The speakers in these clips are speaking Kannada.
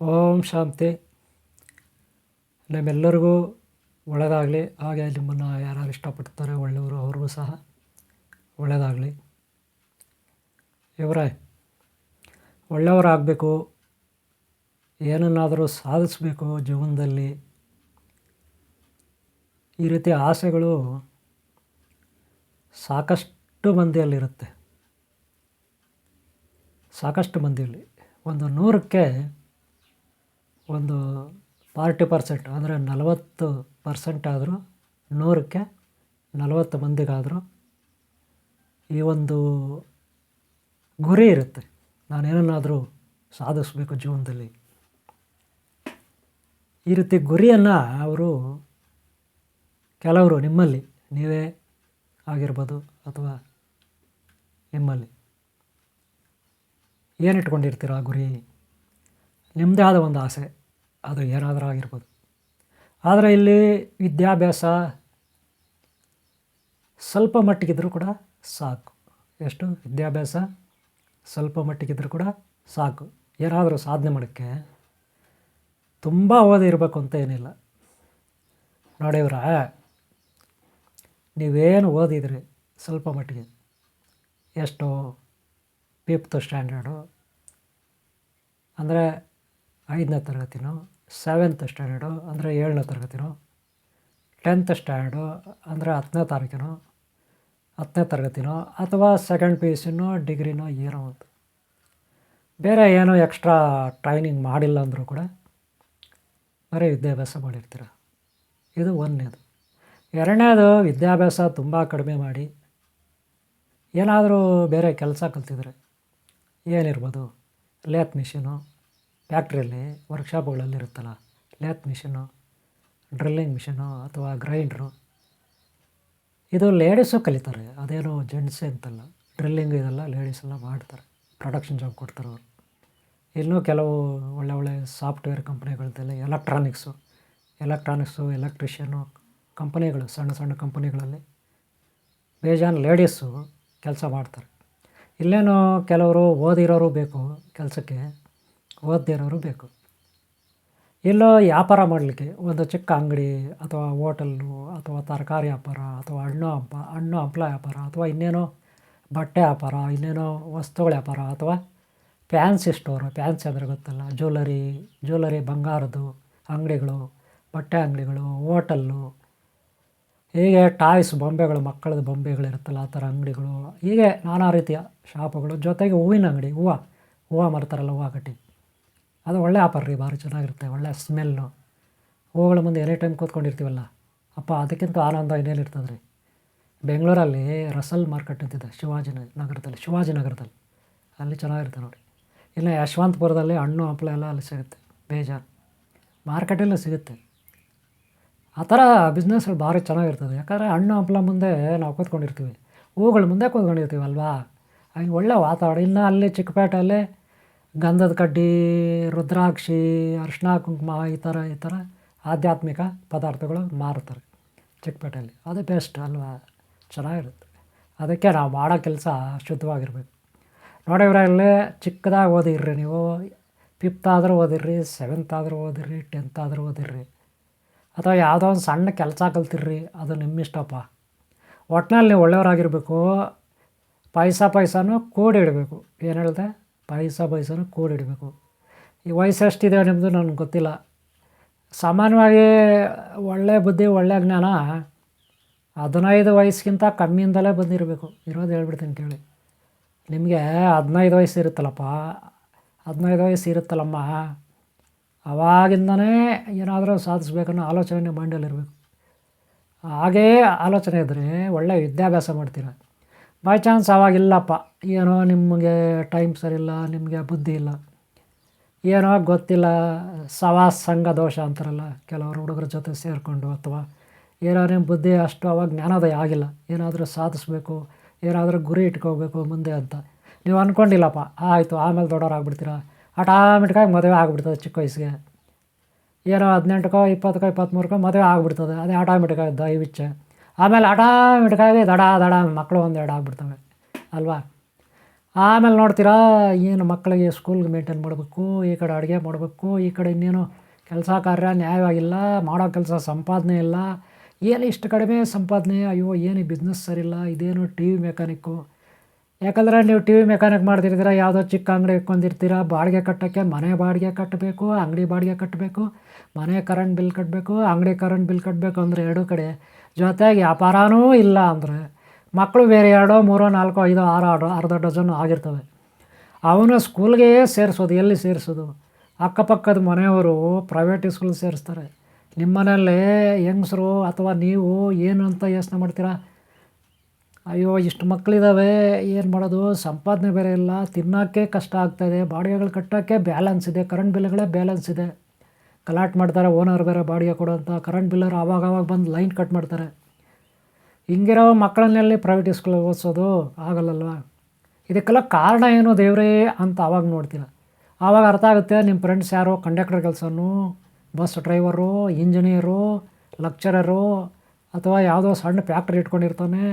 ಓಂ ಶಾಂತಿ. ನಿಮ್ಮೆಲ್ಲರಿಗೂ ಒಳ್ಳೆಯದಾಗಲಿ ಹಾಗೆ ನಿಮ್ಮನ್ನು ಯಾರು ಇಷ್ಟಪಡ್ತಾರೆ, ಒಳ್ಳೆಯವರು ಅವ್ರಿಗೂ ಸಹ ಒಳ್ಳೆಯದಾಗಲಿ ಇವರೇ ಒಳ್ಳೆಯವರಾಗಬೇಕು. ಏನನ್ನಾದರೂ ಸಾಧಿಸಬೇಕು ಜೀವನದಲ್ಲಿ. ಈ ರೀತಿ ಆಸೆಗಳು ಸಾಕಷ್ಟು ಮಂದಿಯಲ್ಲಿರುತ್ತೆ. ಸಾಕಷ್ಟು ಮಂದಿಯಲ್ಲಿ. ಒಂದು ನೂರಕ್ಕೆ ಒಂದು ಫಾರ್ಟಿ ಪರ್ಸೆಂಟ್ ಅಂದರೆ ನಲವತ್ತು ಪರ್ಸೆಂಟ್ ಆದರೂ ನೂರಕ್ಕೆ ನಲವತ್ತು ಮಂದಿಗಾದರೂ ಈ ಒಂದು ಗುರಿ ಇರುತ್ತೆ. ನಾನೇನನ್ನಾದರೂ ಸಾಧಿಸಬೇಕು ಜೀವನದಲ್ಲಿ. ಈ ರೀತಿ ಗುರಿಯನ್ನು ಅವರು ಕೆಲವರು ನಿಮ್ಮಲ್ಲಿ, ನೀವೇ ಆಗಿರ್ಬೋದು ಅಥವಾ ನಿಮ್ಮಲ್ಲಿ. ಏನು ಇಟ್ಕೊಂಡಿರ್ತೀರ ಆ ಗುರಿ? ನಿಮ್ಮದೇ ಆದ ಒಂದು ಆಸೆ. ಅದು ಏನಾದರೂ ಆಗಿರ್ಬೋದು. ಆದರೆ ಇಲ್ಲಿ ವಿದ್ಯಾಭ್ಯಾಸ ಸ್ವಲ್ಪ ಮಟ್ಟಿಗಿದ್ರೂ ಕೂಡ ಸಾಕು. ಎಷ್ಟು? ವಿದ್ಯಾಭ್ಯಾಸ ಸ್ವಲ್ಪ ಮಟ್ಟಿಗಿದ್ರೂ ಕೂಡ ಸಾಕು. ಏನಾದರೂ ಸಾಧನೆ ಮಾಡೋಕ್ಕೆ ತುಂಬ ಓದಿರಬೇಕು ಅಂತ ಏನಿಲ್ಲ. ನೋಡಿವ್ರ ನೀವೇನು ಓದಿದ್ರಿ ಸ್ವಲ್ಪ ಮಟ್ಟಿಗೆ? ಎಷ್ಟು? ಫಿಫ್ತ್ ಸ್ಟ್ಯಾಂಡರ್ಡು ಅಂದರೆ ಐದನೇ ತರಗತಿನೋ ಸೆವೆಂತ್ ಸ್ಟ್ಯಾಂಡರ್ಡು ಅಂದರೆ ಏಳನೇ ತರಗತಿನೋ ಟೆಂತ್ ಸ್ಟ್ಯಾಂಡರ್ಡು ಅಂದರೆ ಹತ್ತನೇ ತಾರೀಕಿನೋ, ಹತ್ತನೇ ತರಗತಿನೋ, ಅಥವಾ ಸೆಕೆಂಡ್ ಪಿ ಯು ಸಿನೋ ಡಿಗ್ರಿನೋ ಏನೋ ಒಂದು. ಬೇರೆ ಏನೋ ಎಕ್ಸ್ಟ್ರಾ ಟ್ರೈನಿಂಗ್ ಮಾಡಿಲ್ಲ ಅಂದರೂ ಕೂಡ ಬರೀ ವಿದ್ಯಾಭ್ಯಾಸ ಮಾಡಿರ್ತೀರ. ಇದು ಒಂದನೇದು. ಎರಡನೇದು, ವಿದ್ಯಾಭ್ಯಾಸ ತುಂಬ ಕಡಿಮೆ ಮಾಡಿ, ಏನಾದರೂ ಬೇರೆ ಕೆಲಸ ಕಲ್ತಿದ್ರೆ ಏನಿರ್ಬೋದು ಲೇತ್ ಮಿಷಿನು ಫ್ಯಾಕ್ಟ್ರಿಯಲ್ಲಿ ವರ್ಕ್ಶಾಪ್ಗಳಲ್ಲಿ ಇರುತ್ತಲ್ಲ, ಲ್ಯಾತ್ ಮಿಷಿನು, ಡ್ರಿಲ್ಲಿಂಗ್ ಮಿಷಿನು ಅಥವಾ ಗ್ರೈಂಡ್ರು. ಇದು ಲೇಡೀಸು ಕಲಿತಾರೆ, ಅದೇನು ಜೆಂಟ್ಸೇ ಅಂತಲ್ಲ. ಡ್ರಿಲ್ಲಿಂಗ್ ಇದೆಲ್ಲ ಲೇಡೀಸ್ ಎಲ್ಲ ಮಾಡ್ತಾರೆ ಪ್ರೊಡಕ್ಷನ್ ಜಾಬ್ ಕೊಡ್ತಾರೆ ಅವರು. ಇನ್ನೂ ಕೆಲವು ಒಳ್ಳೆ ಒಳ್ಳೆ ಸಾಫ್ಟ್ವೇರ್ ಕಂಪ್ನಿಗಳದ್ದೆಲ್ಲ ಎಲೆಕ್ಟ್ರಾನಿಕ್ಸು. ಎಲೆಕ್ಟ್ರಾನಿಕ್ಸು ಎಲೆಕ್ಟ್ರಿಷಿಯನ್ನು ಕಂಪನಿಗಳು, ಸಣ್ಣ ಸಣ್ಣ ಕಂಪನಿಗಳಲ್ಲಿ ಬೇಜಾನ್ ಲೇಡೀಸು ಕೆಲಸ ಮಾಡ್ತಾರೆ. ಇಲ್ಲೇನೋ ಕೆಲವರು ಓದಿರೋರು ಬೇಕು ಕೆಲಸಕ್ಕೆ. ಓದದೇ ಇರೋರು ಬೇಕು. ಎಲ್ಲೋ ವ್ಯಾಪಾರ ಮಾಡಲಿಕ್ಕೆ ಒಂದು ಚಿಕ್ಕ ಅಂಗಡಿ ಅಥವಾ ಹೋಟೆಲ್ಲು ಅಥವಾ ತರಕಾರಿ ವ್ಯಾಪಾರ ಅಥವಾ ಹಣ್ಣು ಹಂಪ, ಹಣ್ಣು ಹಂಪಲ ವ್ಯಾಪಾರ ಅಥವಾ ಇನ್ನೇನೋ ಬಟ್ಟೆ ವ್ಯಾಪಾರ, ಇನ್ನೇನೋ ವಸ್ತುಗಳ ವ್ಯಾಪಾರ ಅಥವಾ ಫ್ಯಾನ್ಸಿ ಸ್ಟೋರು, ಫ್ಯಾನ್ಸಿ ಅಂದರೆ ಗೊತ್ತಲ್ಲ ಜ್ಯುವೆಲರಿ ಜ್ಯುವೆಲರಿ ಬಂಗಾರದ್ದು ಅಂಗಡಿಗಳು, ಬಟ್ಟೆ ಅಂಗಡಿಗಳು, ಹೋಟೆಲ್ಲು, ಹೀಗೆ ಟಾಯ್ಸ್ ಬೊಂಬೆಗಳು, ಮಕ್ಕಳದ್ದು ಬೊಂಬೆಗಳಿರುತ್ತಲ್ಲ ಆ ಥರ ಅಂಗಡಿಗಳು, ಹೀಗೆ ನಾನಾ ರೀತಿಯ ಶಾಪುಗಳು, ಜೊತೆಗೆ ಹೂವಿನ ಅಂಗಡಿ, ಹೂವು ಹೂವು ಮಾರ್ತಾರಲ್ಲ ಹೂವು ಕಟ್ಟಿ. ಅದು ಒಳ್ಳೆ ಆಫರ್ ರೀ ಭಾರಿ ಚೆನ್ನಾಗಿರುತ್ತೆ, ಒಳ್ಳೆ ಸ್ಮೆಲ್ಲು. ಹೂಗಳ ಮುಂದೆ ಎನಿ ಟೈಮ್ ಕೂತ್ಕೊಂಡಿರ್ತೀವಲ್ಲ, ಅಪ್ಪ ಅದಕ್ಕಿಂತ ಆನಂದ ಇನ್ನೇನಿರ್ತದೆ ರೀ ಬೆಂಗಳೂರಲ್ಲಿ ರಸಲ್ ಮಾರ್ಕೆಟ್ ಅಂತಿದೆ, ಶಿವಾಜಿ ನಗರದಲ್ಲಿ ಶಿವಾಜಿ ನಗರದಲ್ಲಿ. ಅಲ್ಲಿ ಚೆನ್ನಾಗಿರುತ್ತೆ ನೋಡಿ. ಇಲ್ಲ ಯಶವಂತಪುರದಲ್ಲಿ ಹಣ್ಣು, ಹಂಪಲ ಎಲ್ಲ ಅಲ್ಲಿ ಸಿಗುತ್ತೆ, ಬೇಜಾರು. ಮಾರ್ಕೆಟಲ್ಲೂ ಸಿಗುತ್ತೆ. ಆ ಥರ ಬಿಸ್ನೆಸ್ಗಳು ಭಾರಿ ಚೆನ್ನಾಗಿರ್ತದೆ. ಯಾಕಂದರೆ ಹಣ್ಣು, ಹಂಪಲ ಮುಂದೆ ನಾವು ಕೂತ್ಕೊಂಡಿರ್ತೀವಿ. ಹೂಗಳ ಮುಂದೆ ಕೂತ್ಕೊಂಡಿರ್ತೀವಿ ಅಲ್ವಾ ಹಾಗೆ ಒಳ್ಳೆ ವಾತಾವರಣ. ಇನ್ನು ಅಲ್ಲಿ ಚಿಕ್ಕಪೇಟೆಯಲ್ಲಿ ಗಂಧದ ಕಡ್ಡಿ, ರುದ್ರಾಕ್ಷಿ ಅರಿಶಿನ ಕುಂಕುಮ ಈ ಥರ ಈ ಥರ ಆಧ್ಯಾತ್ಮಿಕ ಪದಾರ್ಥಗಳು ಮಾರುತ್ತಾರೆ ಚಿಕ್ಕಪೇಟೆಯಲ್ಲಿ. ಅದು ಬೆಸ್ಟ್ ಅಲ್ವಾ? ಚೆನ್ನಾಗಿರುತ್ತೆ. ಅದಕ್ಕೆ ನಾವು ಮಾಡೋ ಕೆಲಸ ಶುದ್ಧವಾಗಿರಬೇಕು. ನೋಡಿ ಇವರಲ್ಲಿ ಚಿಕ್ಕದಾಗಿ ಓದಿರ್ರಿ ನೀವು. ಫಿಫ್ತ್ ಆದರೂ ಓದಿರ್ರಿ ಸೆವೆಂತ್ ಆದರೂ ಓದಿರ್ರಿ ಟೆಂತ್ ಆದರೂ ಓದಿರ್ರಿ. ಅಥವಾ ಯಾವುದೋ ಒಂದು ಸಣ್ಣ ಕೆಲಸ ಕಲ್ತಿರ್ರಿ, ಅದು ನಿಮ್ಮಿಷ್ಟಪ್ಪ. ಒಟ್ಟಿನಲ್ಲಿ ಒಳ್ಳೆಯವರಾಗಿರಬೇಕು. ಪೈಸಾ ಪೈಸಾನು ಕೂಡಿಡಬೇಕು ಏನು ಹೇಳಿದೆ? ಪೈಸಾ ಕೋಡ್ ಕೂಡಿಡಬೇಕು. ಈ ವಯಸ್ಸು ಎಷ್ಟಿದೆ ನಿಮ್ಮದು ನನಗೆ ಗೊತ್ತಿಲ್ಲ. ಸಾಮಾನ್ಯವಾಗಿ ಒಳ್ಳೆಯ ಬುದ್ಧಿ ಒಳ್ಳೆಯ ಜ್ಞಾನ ಹದಿನೈದು ವಯಸ್ಸಿಗಿಂತ ಕಮ್ಮಿಯಿಂದಲೇ ಬಂದಿರಬೇಕು. ಇರೋದು ಹೇಳ್ಬಿಡ್ತೀನಿ ಕೇಳಿ. ನಿಮಗೆ ಹದಿನೈದು ವಯಸ್ಸು ಇರುತ್ತಲ್ಲಪ್ಪ. ಹದಿನೈದು ವಯಸ್ಸು ಇರುತ್ತಲ್ಲಮ್ಮ. ಅವಾಗಿಂದನೇ ಏನಾದರೂ ಸಾಧಿಸ್ಬೇಕನ್ನೋ ಆಲೋಚನೆ ಮೈಂಡಲ್ಲಿರಬೇಕು ಹಾಗೇ ಆಲೋಚನೆ ಇದ್ದರೆ ಒಳ್ಳೆಯ ವಿದ್ಯಾಭ್ಯಾಸ ಮಾಡ್ತೀರ. ಬೈ ಚಾನ್ಸ್ ಅವಾಗಿಲ್ಲಪ್ಪ. ಏನೋ ನಿಮಗೆ ಟೈಮ್ ಸರಿಯಿಲ್ಲ ನಿಮಗೆ ಬುದ್ಧಿ ಇಲ್ಲ, ಏನೋ ಗೊತ್ತಿಲ್ಲ, ಸವಾಸ ಸಂಘ ದೋಷ ಅಂತಾರಲ್ಲ, ಕೆಲವರು ಹುಡುಗರ ಜೊತೆ ಸೇರಿಕೊಂಡು ಅಥವಾ ಏನೋ ನಿಮ್ಮ ಬುದ್ಧಿ ಅಷ್ಟು ಅವಾಗ ಜ್ಞಾನೋದಯ ಆಗಿಲ್ಲ, ಏನಾದರೂ ಸಾಧಿಸ್ಬೇಕು, ಏನಾದರೂ ಗುರಿ ಇಟ್ಕೋಬೇಕು ಮುಂದೆ ಅಂತ. ನೀವು ಅಂದ್ಕೊಂಡಿಲ್ಲಪ್ಪ ಆಯಿತು, ಆಮೇಲೆ ದೊಡ್ಡವ್ರಾಗ್ಬಿಡ್ತೀರ ಆಟೋಮೆಟಿಕಾಗಿ ಮದುವೆ ಆಗಿಬಿಡ್ತದೆ ಚಿಕ್ಕ ವಯಸ್ಸಿಗೆ. ಏನೋ ಹದಿನೆಂಟಕ್ಕೋ, ಇಪ್ಪತ್ತಕ್ಕೋ ಇಪ್ಪತ್ತ್ಮೂರಕ್ಕೋ ಮದುವೆ ಆಗಿಬಿಡ್ತದೆ, ಅದೇ ಆಟೋಮೆಟಿಕಾಗಿ ದೈವಿಚ್ಛೆ. ಆಮೇಲೆ ಆಟೋಮೆಟಿಕಾಗಿ ದಡ ದಡ ಮಕ್ಕಳು ಒಂದೆರಡು ಆಗಿಬಿಡ್ತವೆ, ಅಲ್ವಾ? ಆಮೇಲೆ ನೋಡ್ತೀರಾ, ಏನು ಮಕ್ಕಳಿಗೆ ಸ್ಕೂಲ್ಗೆ ಮೇಂಟೈನ್ ಮಾಡಬೇಕು, ಈ ಕಡೆ ಅಡುಗೆ ಮಾಡಬೇಕು, ಈ ಕಡೆ ಇನ್ನೇನು ಕೆಲಸ ಕಾರ್ಯ ನ್ಯಾಯವಾಗಿಲ್ಲ, ಮಾಡೋ ಕೆಲಸ ಸಂಪಾದನೆ ಇಲ್ಲ, ಏನು ಇಷ್ಟು ಕಡಿಮೆ ಸಂಪಾದನೆ, ಅಯ್ಯೋ, ಏನು ಬಿಸ್ನೆಸ್ ಸರಿಯಿಲ್ಲ, ಇದೇನು ಟಿ ವಿ ಮೆಕ್ಯಾನಿಕ್ಕು ಯಾಕಂದರೆ ನೀವು ಟಿ ವಿ ಮೆಕ್ಯಾನಿಕ್ ಮಾಡ್ತಿರ್ತೀರ, ಯಾವುದೋ ಚಿಕ್ಕ ಅಂಗಡಿ ಇಟ್ಕೊಂಡಿರ್ತೀರ ಬಾಡಿಗೆ ಕಟ್ಟೋಕ್ಕೆ ಮನೆ ಬಾಡಿಗೆ ಕಟ್ಟಬೇಕು, ಅಂಗಡಿ ಬಾಡಿಗೆ ಕಟ್ಟಬೇಕು, ಮನೆ ಕರೆಂಟ್ ಬಿಲ್ ಕಟ್ಟಬೇಕು, ಅಂಗಡಿ ಕರೆಂಟ್ ಬಿಲ್ ಕಟ್ಟಬೇಕು ಅಂದರೆ ಎರಡೂ ಕಡೆ. ಜೊತೆಗೆ ವ್ಯಾಪಾರನೂ ಇಲ್ಲ ಅಂದರೆ ಮಕ್ಕಳು ಬೇರೆ ಎರಡೋ, ಮೂರೋ, ನಾಲ್ಕೋ, ಐದೋ, ಆರೋ ಆಡೋ ಅರ್ಧ ಡಜನ್ ಆಗಿರ್ತವೆ. ಅವನು ಸ್ಕೂಲ್ಗೆ ಸೇರಿಸೋದು, ಎಲ್ಲಿ ಸೇರಿಸೋದು? ಅಕ್ಕಪಕ್ಕದ ಮನೆಯವರು ಪ್ರೈವೇಟ್ ಸ್ಕೂಲ್ ಸೇರಿಸ್ತಾರೆ. ನಿಮ್ಮ ಮನೆಯಲ್ಲೇ ಹೆಂಗಸರು ಅಥವಾ ನೀವು ಏನು ಅಂತ ಯೋಚನೆ ಮಾಡ್ತೀರಾ? ಅಯ್ಯೋ, ಇಷ್ಟು ಮಕ್ಕಳಿದ್ದಾವೆ ಏನು ಮಾಡೋದು? ಸಂಪಾದನೆ ಬೇರೆ ಇಲ್ಲ ತಿನ್ನೋಕ್ಕೆ ಕಷ್ಟ ಆಗ್ತಾಯಿದೆ ಬಾಡಿಗೆಗಳು ಕಟ್ಟೋಕ್ಕೆ ಬ್ಯಾಲೆನ್ಸ್ ಇದೆ, ಕರೆಂಟ್ ಬಿಲ್ಗಳೇ ಬ್ಯಾಲೆನ್ಸ್ ಇದೆ. ಕಲಾಟ್ ಮಾಡ್ತಾರೆ, ಓನರ್ ಬೇರೆ ಬಾಡಿಗೆ ಕೊಡೋ ಅಂತ ಕರೆಂಟ್ ಬಿಲ್ಲರು ಆವಾಗ ಆವಾಗ ಬಂದು ಲೈನ್ ಕಟ್ ಮಾಡ್ತಾರೆ. ಹಿಂಗಿರೋ ಮಕ್ಕಳನ್ನೆಲ್ಲಿ ಪ್ರೈವೇಟ್ ಸ್ಕೂಲಲ್ಲಿ ಓದಿಸೋದು ಆಗಲ್ಲಲ್ವ? ಇದಕ್ಕೆಲ್ಲ ಕಾರಣ ಏನು ದೇವರೇ ಅಂತ ಆವಾಗ ನೋಡ್ತೀರ. ಆವಾಗ ಅರ್ಥ ಆಗುತ್ತೆ ನಿಮ್ಮ ಫ್ರೆಂಡ್ಸ್ ಯಾರೋ? ಕಂಡಕ್ಟರ್ ಕೆಲಸನೂ ಬಸ್ ಡ್ರೈವರು ಇಂಜಿನಿಯರು ಲೆಕ್ಚರರು ಅಥವಾ ಯಾವುದೋ ಸಣ್ಣ ಫ್ಯಾಕ್ಟ್ರಿ ಇಟ್ಕೊಂಡಿರ್ತಾನೆ,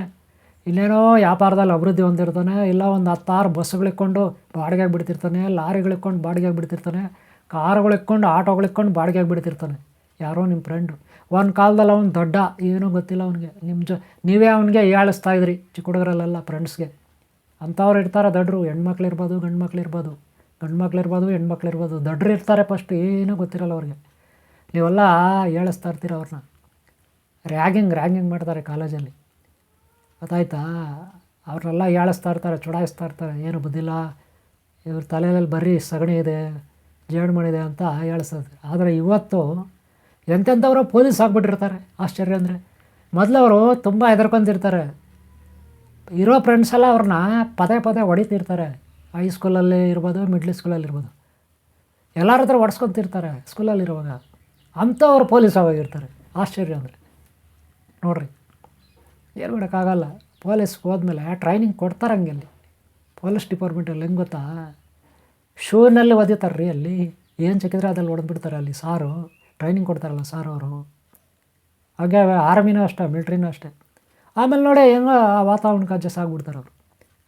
ಇನ್ನೇನೋ ವ್ಯಾಪಾರದಲ್ಲಿ ಅಭಿವೃದ್ಧಿ ಹೊಂದಿರ್ತಾನೆ, ಇಲ್ಲ ಒಂದು ಹತ್ತಾರು ಬಸ್ಗಳಿಕ್ಕೊಂಡು ಬಾಡಿಗೆಗೆ ಬಿಡ್ತಿರ್ತಾನೆ ಲಾರಿಗಳಿಕ್ಕೊಂಡು ಬಾಡಿಗೆಗೆ ಬಿಡ್ತಿರ್ತಾನೆ ಕಾರುಗಳಿಕ್ಕೊಂಡು ಆಟೋಗಳಿಕ್ಕೊಂಡು ಬಾಡಿಗೆಗೆ ಬಿಡ್ತಿರ್ತಾನೆ ಯಾರೋ ನಿಮ್ಮ ಫ್ರೆಂಡು ಒಂದು ಕಾಲದಲ್ಲಿ ಅವ್ನು ದೊಡ್ಡ, ಏನೂ ಗೊತ್ತಿಲ್ಲ ಅವನಿಗೆ. ನಿಮ್ಮ ಜೊ, ನೀವೇ ಅವನಿಗೆ ಹೇಳಿಸ್ತಾ ಇದ್ರಿ, ಚಿಕ್ಕ ಹುಡುಗರಲ್ಲೆಲ್ಲ ಫ್ರೆಂಡ್ಸ್ಗೆ ಅಂಥವ್ರು ಇರ್ತಾರೆ ದಡ್ರು, ಹೆಣ್ಮಕ್ಳು ಇರ್ಬೋದು, ಗಂಡು ಮಕ್ಳು ಇರ್ಬೋದು. ಗಂಡು ಮಕ್ಳು ಇರ್ಬೋದು ಹೆಣ್ಮಕ್ಳು ಇರ್ಬೋದು. ದಡ್ರು ಇರ್ತಾರೆ ಫಸ್ಟ್ ಏನೂ ಗೊತ್ತಿರಲ್ಲ ಅವ್ರಿಗೆ. ನೀವೆಲ್ಲ ಹೇಳಿಸ್ತಾ ಇರ್ತೀರ ಅವ್ರನ್ನ ರ್ಯಾಗಿಂಗ್ ರ್ಯಾಗಿಂಗ್ ಮಾಡ್ತಾರೆ ಕಾಲೇಜಲ್ಲಿ. ಗೊತ್ತಾಯ್ತಾ? ಅವ್ರನ್ನೆಲ್ಲ ಹೇಳಿಸ್ತಾ ಇರ್ತಾರೆ, ಚುಡಾಯಿಸ್ತಾ ಇರ್ತಾರೆ. ಏನು ಬುದ್ಧಿಲ್ಲ. ಇವ್ರ ತಲೆಯಲ್ಲಿ ಬರೀ ಸಗಣಿ ಇದೆ ಜೇಡ್ಮಣಿದೆ ಅಂತ ಹೇಳಿಸ್ತಾರೆ ಆದರೆ ಇವತ್ತು ಎಂತೆಂಥವರು ಪೊಲೀಸ್ ಆಗಿಬಿಟ್ಟಿರ್ತಾರೆ. ಆಶ್ಚರ್ಯ ಅಂದರೆ. ಮೊದಲು ಅವರು ತುಂಬ ಹೆದರ್ಕೊಂತಿರ್ತಾರೆ. ಇರೋ ಫ್ರೆಂಡ್ಸ್ ಎಲ್ಲ ಅವ್ರನ್ನ ಪದೇ ಪದೇ ಹೊಡಿತಿರ್ತಾರೆ. ಹೈಸ್ಕೂಲಲ್ಲಿ ಇರ್ಬೋದು ಮಿಡ್ಲ್ ಸ್ಕೂಲಲ್ಲಿರ್ಬೋದು ಎಲ್ಲರ ಹತ್ರ ಹೊಡ್ಸ್ಕೊತಿರ್ತಾರೆ ಸ್ಕೂಲಲ್ಲಿರುವಾಗ ಅಂಥವ್ರು ಪೊಲೀಸ್ ಆಗೋಗಿರ್ತಾರೆ. ಆಶ್ಚರ್ಯ ಅಂದರೆ. ನೋಡ್ರಿ. ಏನು ಮಾಡೋಕ್ಕಾಗಲ್ಲ. ಪೊಲೀಸ್ ಹೋದ್ಮೇಲೆ ಟ್ರೈನಿಂಗ್ ಕೊಡ್ತಾರೆ ಹಂಗೆ ಅಲ್ಲಿ ಪೊಲೀಸ್ ಡಿಪಾರ್ಟ್ಮೆಂಟಲ್ಲಿ ಹೆಂಗೆ ಗೊತ್ತಾ? ಶೂನಲ್ಲಿ ಒದಿತಾರೆ ರೀ ಅಲ್ಲಿ. ಏನು ಸಿಕ್ಕಿದ್ರೆ ಅದಲ್ಲಿ ಹೊಡೆದ್ಬಿಡ್ತಾರೆ ಅಲ್ಲಿ ಸಾರು. ಟ್ರೈನಿಂಗ್ ಕೊಡ್ತಾರಲ್ಲ ಸರ್ ಅವರು. ಹಾಗೆ ಆರ್ಮಿನೂ ಅಷ್ಟೇ ಮಿಲ್ಟ್ರಿನೂ ಅಷ್ಟೇ. ಆಮೇಲೆ ನೋಡಿ ಏನೋ ಆ ವಾತಾವರಣಕ್ಕೆ ಅಡ್ಜಸ್ಟ್ ಆಗಿಬಿಡ್ತಾರೆ ಅವರು.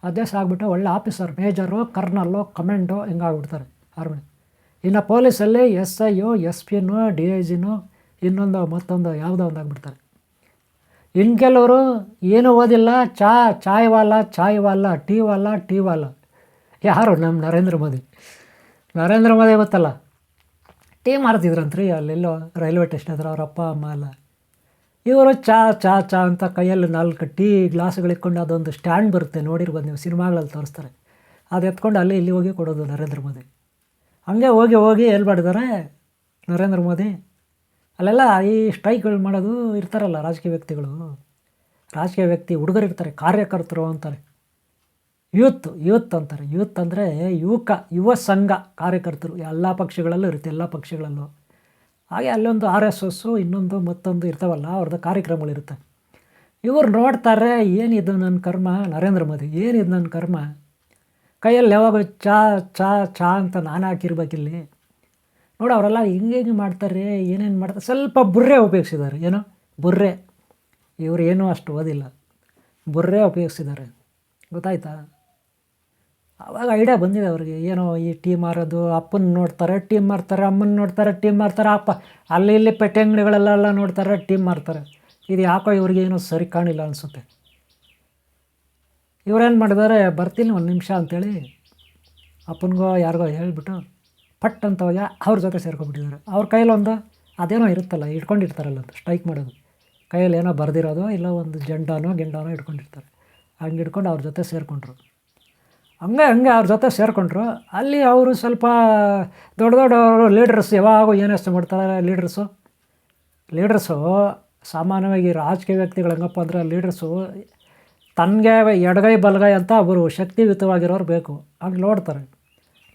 ಅಡ್ಜಸ್ಟ್ ಆಗಿಬಿಟ್ಟು ಒಳ್ಳೆ ಆಫೀಸರ್ ಮೇಜರು ಕರ್ನಲ್ಲು ಕಮೆಂಡು ಹಿಂಗಾಗ್ಬಿಡ್ತಾರೆ ಆರ್ಮಿ ಇನ್ನು ಪೊಲೀಸಲ್ಲಿ ಎಸ್ ಐಯು ಎಸ್ ಪಿನು ಡಿ ಐ ಜಿನು ಇನ್ನೊಂದು, ಮತ್ತೊಂದು ಯಾವುದೋ ಒಂದು ಆಗಿಬಿಡ್ತಾರೆ. ಇನ್ನು ಕೆಲವರು ಏನೂ ಓದಿಲ್ಲ, ಚಾ, ಚಾಯ್ ವಾಲ ಚಾಯ್ ವಾಲ, ಟೀ ವಾಲ ಟೀ ವಾಲ. ಯಾರು? ನಮ್ಮ ನರೇಂದ್ರ ಮೋದಿ. ನರೇಂದ್ರ ಮೋದಿ ಗೊತ್ತಲ್ಲ. ಟೀ ರೀ ಅಲ್ಲೆಲ್ಲೋ ರೈಲ್ವೆ ಸ್ಟೇಷನ್ ಹತ್ರ ಅವ್ರ ಅಪ್ಪ, ಅಮ್ಮ ಎಲ್ಲ. ಇವರು ಚಾ ಚಾ ಚಾ ಅಂತ ಕೈಯಲ್ಲಿ ನಾಲ್ಕು ಟೀ ಗ್ಲಾಸ್ಗಳು ಇಟ್ಕೊಂಡು ಅದೊಂದು ಸ್ಟ್ಯಾಂಡ್ ಬರುತ್ತೆ, ನೋಡಿರ್ಬೋದು ನೀವು, ಸಿನಿಮಾಗಳಲ್ಲಿ ತೋರಿಸ್ತಾರೆ. ಅದು ಎತ್ಕೊಂಡು ಅಲ್ಲಿ ಇಲ್ಲಿ ಹೋಗಿ ಕೊಡೋದು ನರೇಂದ್ರ ಮೋದಿ. ಹಂಗೆ ಹೋಗಿ ಹೋಗಿ ಎಲ್ಲಿ ಮಾಡಿದ್ದಾರೆ ನರೇಂದ್ರ ಮೋದಿ. ಅಲ್ಲೆಲ್ಲ ಈ ಸ್ಟ್ರೈಕ್ಗಳು ಮಾಡೋದು ಇರ್ತಾರಲ್ಲ ರಾಜಕೀಯ ವ್ಯಕ್ತಿಗಳು. ರಾಜಕೀಯ ವ್ಯಕ್ತಿ ಹುಡುಗರು ಇರ್ತಾರೆ ಕಾರ್ಯಕರ್ತರು ಅಂತಾರೆ. ಯೂತ್ ಯೂತ್ ಅಂತಾರೆ. ಯೂತ್ ಅಂದರೆ ಯುವಕ, ಯುವ ಸಂಘ ಕಾರ್ಯಕರ್ತರು. ಎಲ್ಲ ಪಕ್ಷಗಳಲ್ಲೂ ಇರುತ್ತೆ, ಎಲ್ಲ ಪಕ್ಷಗಳಲ್ಲೂ. ಹಾಗೆ ಅಲ್ಲೊಂದು ಆರ್ ಎಸ್ ಎಸ್ಸು ಇನ್ನೊಂದು ಮತ್ತೊಂದು ಇರ್ತಾವಲ್ಲ ಅವ್ರದ್ದು ಕಾರ್ಯಕ್ರಮಗಳಿರುತ್ತೆ. ಇವರು ನೋಡ್ತಾರೆ ಏನಿದು ನನ್ನ ಕರ್ಮ, ನರೇಂದ್ರ ಮೋದಿ? ಏನಿದು ನನ್ನ ಕರ್ಮ? ಕೈಯಲ್ಲಿ ಯಾವಾಗ ಚಾ ಚಾ ಚಾ ಅಂತ ನಾನು ಹಾಕಿರ್ಬೇಕಿಲ್ಲಿ? ನೋಡಿ, ಅವರೆಲ್ಲ ಹಿಂಗೆ ಹಿಂಗೆ ಮಾಡ್ತಾರೆ, ಏನೇನು ಮಾಡ್ತಾರೆ. ಸ್ವಲ್ಪ ಬುರ್ರೆ ಉಪಯೋಗಿಸಿದ್ದಾರೆ, ಏನೋ? ಬುರ್ರೆ. ಇವರು ಏನೂ ಅಷ್ಟು ಓದಿಲ್ಲ. ಬುರ್ರೆ ಉಪಯೋಗಿಸಿದ್ದಾರೆ. ಗೊತ್ತಾಯ್ತಾ? ಆವಾಗ ಐಡಿಯಾ ಬಂದಿದೆ ಅವ್ರಿಗೆ. ಏನೋ ಈ ಟೀಮ್ ಮಾರೋದು ಅಪ್ಪನ ನೋಡ್ತಾರೆ ಟೀಮ್ ಮಾರ್ತಾರೆ ಅಮ್ಮನ ನೋಡ್ತಾರೆ ಟೀಮ್ ಮಾರ್ತಾರೆ ಅಪ್ಪ ಅಲ್ಲಿ ಇಲ್ಲಿ ಪೆಟ್ಟೆ ಅಂಗಡಿಗಳೆಲ್ಲ ನೋಡ್ತಾರೆ ಟೀಮ್ ಮಾರ್ತಾರೆ ಇದು ಯಾಕೋ ಇವ್ರಿಗೆ ಏನೋ ಸರಿ ಕಾಣಿಲ್ಲ ಅನಿಸುತ್ತೆ. ಇವ್ರೇನು ಮಾಡಿದ್ದಾರೆ, ಬರ್ತೀನಿ ಒಂದು ನಿಮಿಷ ಅಂತೇಳಿ ಅಪ್ಪನಿಗೋ, ಯಾರಿಗೋ ಹೇಳಿಬಿಟ್ಟು ಪಟ್ ಅಂತ ಹೋಗಿ ಅವ್ರ ಜೊತೆ ಸೇರ್ಕೊಂಡ್ಬಿಟ್ಟಿದ್ದಾರೆ. ಅವ್ರ ಕೈಲೊಂದು ಅದೇನೋ ಇರುತ್ತಲ್ಲ, ಇಟ್ಕೊಂಡಿರ್ತಾರಲ್ಲ ಅಂತ ಸ್ಟ್ರೈಕ್ ಮಾಡೋದು. ಕೈಯಲ್ಲಿ ಏನೋ ಬರೆದಿರೋದು, ಇಲ್ಲ ಒಂದು ಜಂಡಾನೋ, ಗೆಂಡಾನೋ ಇಟ್ಕೊಂಡಿರ್ತಾರೆ. ಹಂಗೆ ಇಟ್ಕೊಂಡು ಅವ್ರ ಜೊತೆ ಸೇರಿಕೊಂಡ್ರು. ಹಂಗೆ ಹಂಗೆ ಅವ್ರ ಜೊತೆ ಸೇರಿಕೊಂಡ್ರು. ಅಲ್ಲಿ ಅವರು ಸ್ವಲ್ಪ ದೊಡ್ಡ ದೊಡ್ಡವರು ಲೀಡರ್ಸ್ ಯಾವಾಗ ಏನು ಹೆಸರು ಮಾಡ್ತಾರೆ ಲೀಡರ್ಸು. ಲೀಡರ್ಸು ಸಾಮಾನ್ಯವಾಗಿ ರಾಜಕೀಯ ವ್ಯಕ್ತಿಗಳು ಹೆಂಗಪ್ಪ ಅಂದರೆ ಲೀಡರ್ಸು ತನಗೆ ಎಡಗೈ ಬಲಗೈ ಅಂತ ಒಬ್ಬರು ಶಕ್ತಿಯುತವಾಗಿರೋರು ಬೇಕು. ಹಂಗೆ ನೋಡ್ತಾರೆ.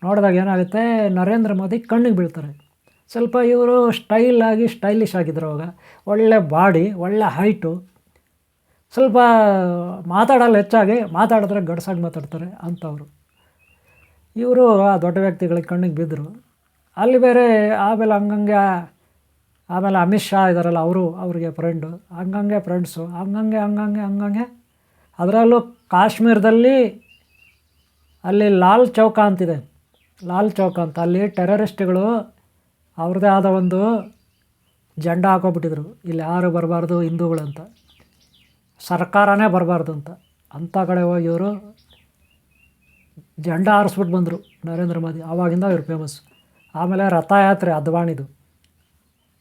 ನೋಡಿದಾಗ ಏನಾಗುತ್ತೆ, ನರೇಂದ್ರ ಮೋದಿ ಕಣ್ಣಿಗೆ ಬೀಳ್ತಾರೆ. ಸ್ವಲ್ಪ ಇವರು ಸ್ಟೈಲಾಗಿ ಸ್ಟೈಲಿಶ್ ಆಗಿದ್ರು ಅವಾಗ. ಒಳ್ಳೆ ಬಾಡಿ, ಒಳ್ಳೆ ಹೈಟು ಸ್ವಲ್ಪ ಮಾತಾಡಲ್ಲ ಹೆಚ್ಚಾಗಿ, ಮಾತಾಡಿದ್ರೆ ಗಡ್ಸಾಗಿ ಮಾತಾಡ್ತಾರೆ ಅಂಥವ್ರು ಇವರು ಆ ದೊಡ್ಡ ವ್ಯಕ್ತಿಗಳಿಗೆ ಕಣ್ಣಿಗೆ ಬಿದ್ದರು. ಅಲ್ಲಿ ಬೇರೆ ಆಮೇಲೆ ಹಂಗಂಗೆ, ಆಮೇಲೆ ಅಮಿತ್ ಶಾ ಇದ್ದಾರಲ್ಲ ಅವರು, ಅವ್ರಿಗೆ ಫ್ರೆಂಡು ಹಂಗಂಗೆ ಫ್ರೆಂಡ್ಸು ಹಂಗಂಗೆ ಹಂಗಂಗೆ ಹಂಗಂಗೆ. ಅದರಲ್ಲೂ ಕಾಶ್ಮೀರದಲ್ಲಿ ಅಲ್ಲಿ ಲಾಲ್ ಚೌಕ ಅಂತಿದೆ. ಲಾಲ್ ಚೌಕ ಅಂತ. ಅಲ್ಲಿ ಟೆರರಿಸ್ಟ್ಗಳು ಅವ್ರದ್ದೇ ಆದ ಒಂದು ಜಂಡ ಹಾಕೋಬಿಟ್ಟಿದ್ರು ಇಲ್ಲಿ ಯಾರು ಬರಬಾರ್ದು ಹಿಂದೂಗಳು ಅಂತ ಸರ್ಕಾರನೇ ಬರಬಾರ್ದು ಅಂತ. ಅಂಥ ಕಡೆ ಹೋಗಿ ಇವರು ಜಂಡ ಆರಿಸ್ಬಿಟ್ಟು ಬಂದರು ನರೇಂದ್ರ ಮೋದಿ. ಆವಾಗಿಂದ ಇವ್ರು ಫೇಮಸ್ ಆಮೇಲೆ ರಥಯಾತ್ರೆ ಅದ್ವಾಣಿದು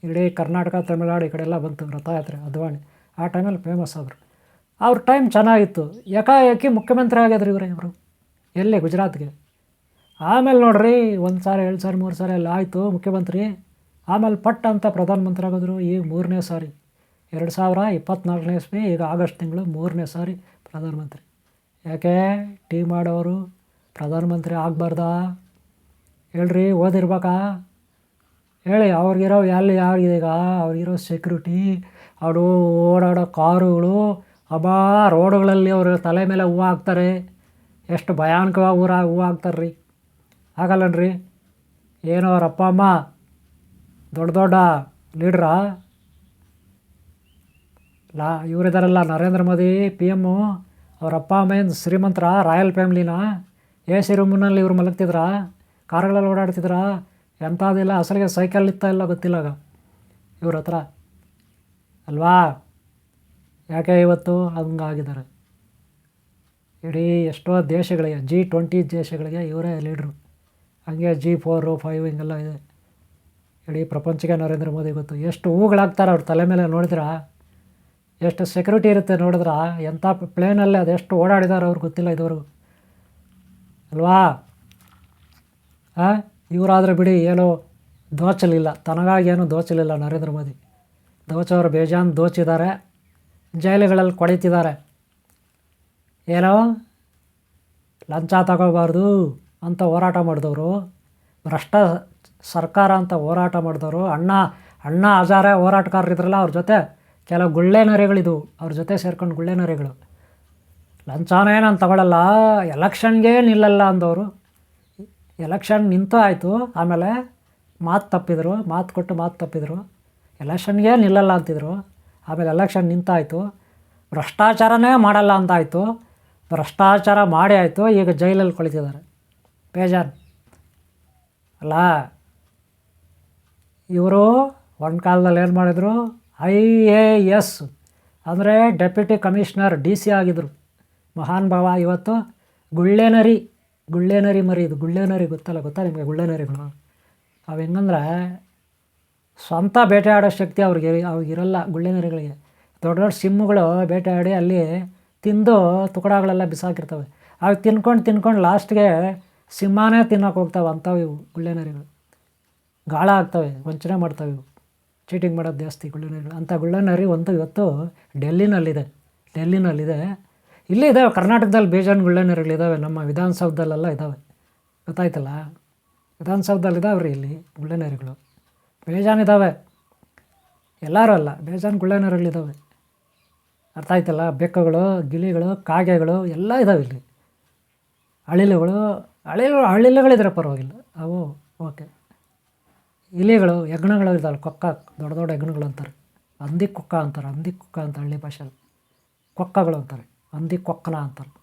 ಇಡೀ ಕರ್ನಾಟಕ, ತಮಿಳ್ನಾಡು ಈ ಕಡೆ ಎಲ್ಲ ಬಂತು ರಥಯಾತ್ರೆ ಅದ್ವಾಣಿ ಆ ಟೈಮಲ್ಲಿ ಫೇಮಸ್ ಆದರು ಅವ್ರ. ಟೈಮ್ ಚೆನ್ನಾಗಿತ್ತು. ಏಕಾಏಕಿ ಮುಖ್ಯಮಂತ್ರಿ ಆಗಿದ್ರು ಇವರು ಇವರು. ಎಲ್ಲಿ? ಗುಜರಾತ್ಗೆ. ಆಮೇಲೆ ನೋಡ್ರಿ, ಒಂದು ಸಾರಿ, ಎರಡು ಸಾರಿ, ಮೂರು ಸಾರಿ ಎಲ್ಲ ಆಯಿತು ಮುಖ್ಯಮಂತ್ರಿ. ಆಮೇಲೆ ಪಟ್ ಅಂತ ಪ್ರಧಾನಮಂತ್ರಿ ಆಗೋದ್ರು, ಈಗ ಮೂರನೇ ಸಾರಿ. ಎರಡು ಸಾವಿರ ಇಪ್ಪತ್ತ್ನಾಲ್ಕನೇ ಇಸ್ವಿ ಈಗ ಆಗಸ್ಟ್ ತಿಂಗಳು ಮೂರನೇ ಸಾರಿ ಪ್ರಧಾನಮಂತ್ರಿ. ಯಾಕೆ? ಟೀ ಮಾಡೋರು ಪ್ರಧಾನಮಂತ್ರಿ ಆಗಬಾರ್ದಾ? ಹೇಳ್ರಿ, ಓದಿರ್ಬೇಕಾ? ಹೇಳಿ, ಅವ್ರಿಗಿರೋ ಎಲ್ಲಿ ಯಾರಿಗಿದೆ ಈಗ? ಅವ್ರಿಗಿರೋ ಸೆಕ್ಯೂರಿಟಿ, ಅವರು ಓಡಾಡೋ ಕಾರುಗಳು, ಅಬ್ಬಾ, ರೋಡುಗಳಲ್ಲಿ ಅವರು ತಲೆ ಮೇಲೆ ಹೂವು ಹಾಕ್ತಾರೆ. ಎಷ್ಟು ಭಯಾನಕವಾಗಿ ಊರ ಹೂವು ಹಾಕ್ತಾರೆ ರೀ ಆಗಲ್ಲನ್ರಿ. ಏನೋ ಅವ್ರ ಅಪ್ಪ, ಅಮ್ಮ, ದೊಡ್ಡ ದೊಡ್ಡ ಲೀಡ್ರಾ? ಲಾ, ಇವರಿದಾರಲ್ಲ ನರೇಂದ್ರ ಮೋದಿ ಪಿ ಎಮ್ಮು ಅವ್ರ ಅಪ್ಪ, ಅಮ್ಮ ಶ್ರೀಮಂತರ, ರಾಯಲ್ ಫ್ಯಾಮ್ಲಿನ? ಎ ಸಿ ರೂಮ್ನಲ್ಲಿ ಇವ್ರು ಮಲಗ್ತಿದ್ರ? ಕಾರ್ಗಳಲ್ಲಿ ಓಡಾಡ್ತಿದ್ರ? ಎಂಥದಿಲ್ಲ ಅಸಲಿಗೆ ಸೈಕಲ್ ಇತ್ತ ಇಲ್ಲ ಗೊತ್ತಿಲ್ಲ ಇವ್ರ ಹತ್ರ. ಅಲ್ವಾ? ಯಾಕೆ ಇವತ್ತು ಹಂಗಾಗಿದ್ದಾರೆ? ಇಡೀ ಎಷ್ಟೋ ದೇಶಗಳಿಗೆ ಜಿ ಟ್ವೆಂಟಿ ದೇಶಗಳಿಗೆ ಇವರೇ ಲೀಡ್ರು. ಹಂಗೆ ಜಿ ಫೋರು ಫೈವ್ ಹಿಂಗೆಲ್ಲ ಇದೆ. ಇಡೀ ಪ್ರಪಂಚಕ್ಕೆ ನರೇಂದ್ರ ಮೋದಿ ಗೊತ್ತು. ಎಷ್ಟು ಹೂಗಳಾಗ್ತಾರೆ ಅವ್ರ ತಲೆ ಮೇಲೆ ನೋಡಿದ್ರ? ಎಷ್ಟು ಸೆಕ್ಯೂರಿಟಿ ಇರುತ್ತೆ ನೋಡಿದ್ರೆ? ಎಂಥ ಪ್ಲೇನಲ್ಲಿ ಅದೆಷ್ಟು ಓಡಾಡಿದಾರೆ ಅವ್ರಿಗೆ ಗೊತ್ತಿಲ್ಲ ಇದುವರೆಗೂ. ಅಲ್ವಾ? ಹಾಂ ಇವರಾದರೆ ಬಿಡಿ, ಏನೋ ದೋಚಲಿಲ್ಲ. ತನಗಾಗಿ ಏನೂ ದೋಚಲಿಲ್ಲ ನರೇಂದ್ರ ಮೋದಿ. ದೋಚೋರು ಬೇಜಾನ್ ದೋಚಿದ್ದಾರೆ. ಜೈಲುಗಳಲ್ಲಿ ಕೊಳಿತಿದ್ದಾರೆ ಏನೋ? ಲಂಚ ತಗೋಬಾರ್ದು ಅಂತ ಹೋರಾಟ ಮಾಡಿದವರು. ಭ್ರಷ್ಟ ಸರ್ಕಾರ ಅಂತ ಹೋರಾಟ ಮಾಡಿದವರು. ಅಣ್ಣ ಅಣ್ಣ ಹಜಾರೆ ಹೋರಾಟಗಾರರಿದ್ರಲ್ಲ ಅವ್ರ ಜೊತೆ. ಕೆಲವು ಗುಳ್ಳೆ ನರಿಗಳಿದ್ವು. ಅವ್ರ ಜೊತೆ ಸೇರ್ಕೊಂಡು ಗುಳ್ಳೆ ನರೆಗಳು. ಲಂಚನೇ ನಾನು ತಗೊಳ್ಳಲ್ಲ ಎಲೆಕ್ಷನ್ಗೆ ನಿಲ್ಲಲ್ಲ ಅಂದವರು. ಎಲೆಕ್ಷನ್ ನಿಂತು ಆಯಿತು. ಆಮೇಲೆ ಮಾತು ತಪ್ಪಿದರು. ಮಾತು ಕೊಟ್ಟು ಮಾತು ತಪ್ಪಿದರು. ಎಲೆಕ್ಷನ್ಗೆ ನಿಲ್ಲಲ್ಲ ಅಂತಿದ್ರು. ಆಮೇಲೆ ಎಲೆಕ್ಷನ್ ನಿಂತಾಯಿತು. ಭ್ರಷ್ಟಾಚಾರನೇ ಮಾಡಲ್ಲ ಅಂತಾಯಿತು. ಭ್ರಷ್ಟಾಚಾರ ಮಾಡಿ ಆಯಿತು. ಈಗ ಜೈಲಲ್ಲಿ ಕುಳಿತಿದ್ದಾರೆ. ಬೇಜಾನ್ ಅಲ್ಲ, ಇವರು ಒಂದು ಕಾಲದಲ್ಲಿ ಏನು ಮಾಡಿದರು? ಐ ಎ ಎಸ್ ಅಂದರೆ ಡೆಪ್ಯೂಟಿ ಕಮಿಷನರ್ ಡಿ ಸಿ ಆಗಿದ್ದರು ಮಹಾನ್ ಭಾವ ಇವತ್ತು. ಗುಳ್ಳೆನರಿ ಗುಳ್ಳೆನರಿ ಮರಿ ಇದು. ಗುಳ್ಳೆನರಿ ಗೊತ್ತಲ್ಲ, ಗೊತ್ತಾ ನಿಮಗೆ ಗುಳ್ಳೆನರಿಗಳು? ಅವು ಹೆಂಗಂದ್ರೆ ಸ್ವಂತ ಬೇಟೆಯಾಡೋ ಶಕ್ತಿ ಅವ್ರಿಗೆ ಅವ್ರಿಗಿರಲ್ಲ ಗುಳ್ಳೆನರಿಗಳಿಗೆ. ದೊಡ್ಡ ದೊಡ್ಡ ಸಿಮ್ಮುಗಳು ಬೇಟೆಯಾಡಿ ಅಲ್ಲಿ ತಿಂದು ತುಕಡಗಳೆಲ್ಲ ಬಿಸಾಕಿರ್ತವೆ. ಅವು ತಿನ್ಕೊಂಡು ತಿನ್ಕೊಂಡು ಲಾಸ್ಟ್ಗೆ ಸಿಂಹನೇ ತಿನ್ನೋಕೆ ಹೋಗ್ತಾವೆ ಅಂಥವು ಇವು ಗುಳ್ಳೆನರಿಗಳು. ಗಾಳ ಆಗ್ತವೆ, ವಂಚನೆ ಮಾಡ್ತವೆ ಇವು. ಚೀಟಿಂಗ್ ಮಾಡೋದು ಜಾಸ್ತಿ ಗುಳ್ಳೆನರಿಗಳು ಅಂಥ ಗುಳ್ಳೆನರಿ ಒಂದು ಇವತ್ತು ಡೆಲ್ಲಿನಲ್ಲಿದೆ. ಡೆಲ್ಲಿನಲ್ಲಿದೆ. ಇಲ್ಲೇ ಇದ್ದಾವೆ ಕರ್ನಾಟಕದಲ್ಲಿ ಬೇಜಾನ್ ಗುಳ್ಳೆನರಿಗಳಿದ್ದಾವೆ ನಮ್ಮ ವಿಧಾನಸೌಧದಲ್ಲೆಲ್ಲ ಇದ್ದಾವೆ ಗೊತ್ತಾಯ್ತಲ್ಲ? ವಿಧಾನಸೌಧದಲ್ಲಿ ಇದ್ದಾವೆ ರೀ ಇಲ್ಲಿ ಗುಳ್ಳೆನರಿಗಳು. ಬೇಜಾನ್ ಇದ್ದಾವೆ ಎಲ್ಲರೂ ಅಲ್ಲ, ಬೇಜಾನ್ ಗುಳ್ಳೆನರಿಗಳಿದ್ದಾವೆ ಅರ್ಥ ಆಯ್ತಲ್ಲ? ಬೆಕ್ಕಗಳು, ಗಿಳಿಗಳು, ಕಾಗೆಗಳು ಎಲ್ಲ ಇದ್ದಾವೆ ಇಲ್ಲಿ. ಅಳಿಲುಗಳು, ಅಳಿಲು, ಅಳಿಲುಗಳಿದ್ರೆ ಪರವಾಗಿಲ್ಲ. ಅವು, ಓಕೆ. ಇಲಿಗಳು ಹೆಗ್ಣಗಳು ಇದ್ದಾವೆ ಕೊಕ್ಕ, ದೊಡ್ಡ ದೊಡ್ಡ ಹೆಗ್ಣಗಳು ಅಂತಾರೆ. ಹಂದಿ ಕೊಕ್ಕ ಅಂತಾರೆ, ಹಂದಿ ಕೊಕ್ಕ ಅಂತ ಹಳ್ಳಿ ಭಾಷೆಯಲ್ಲಿ. ಕೊಕ್ಕಗಳು ಅಂತಾರೆ, ಹಂದಿ ಕೊಕ್ಕಲ ಅಂತಾರೆ,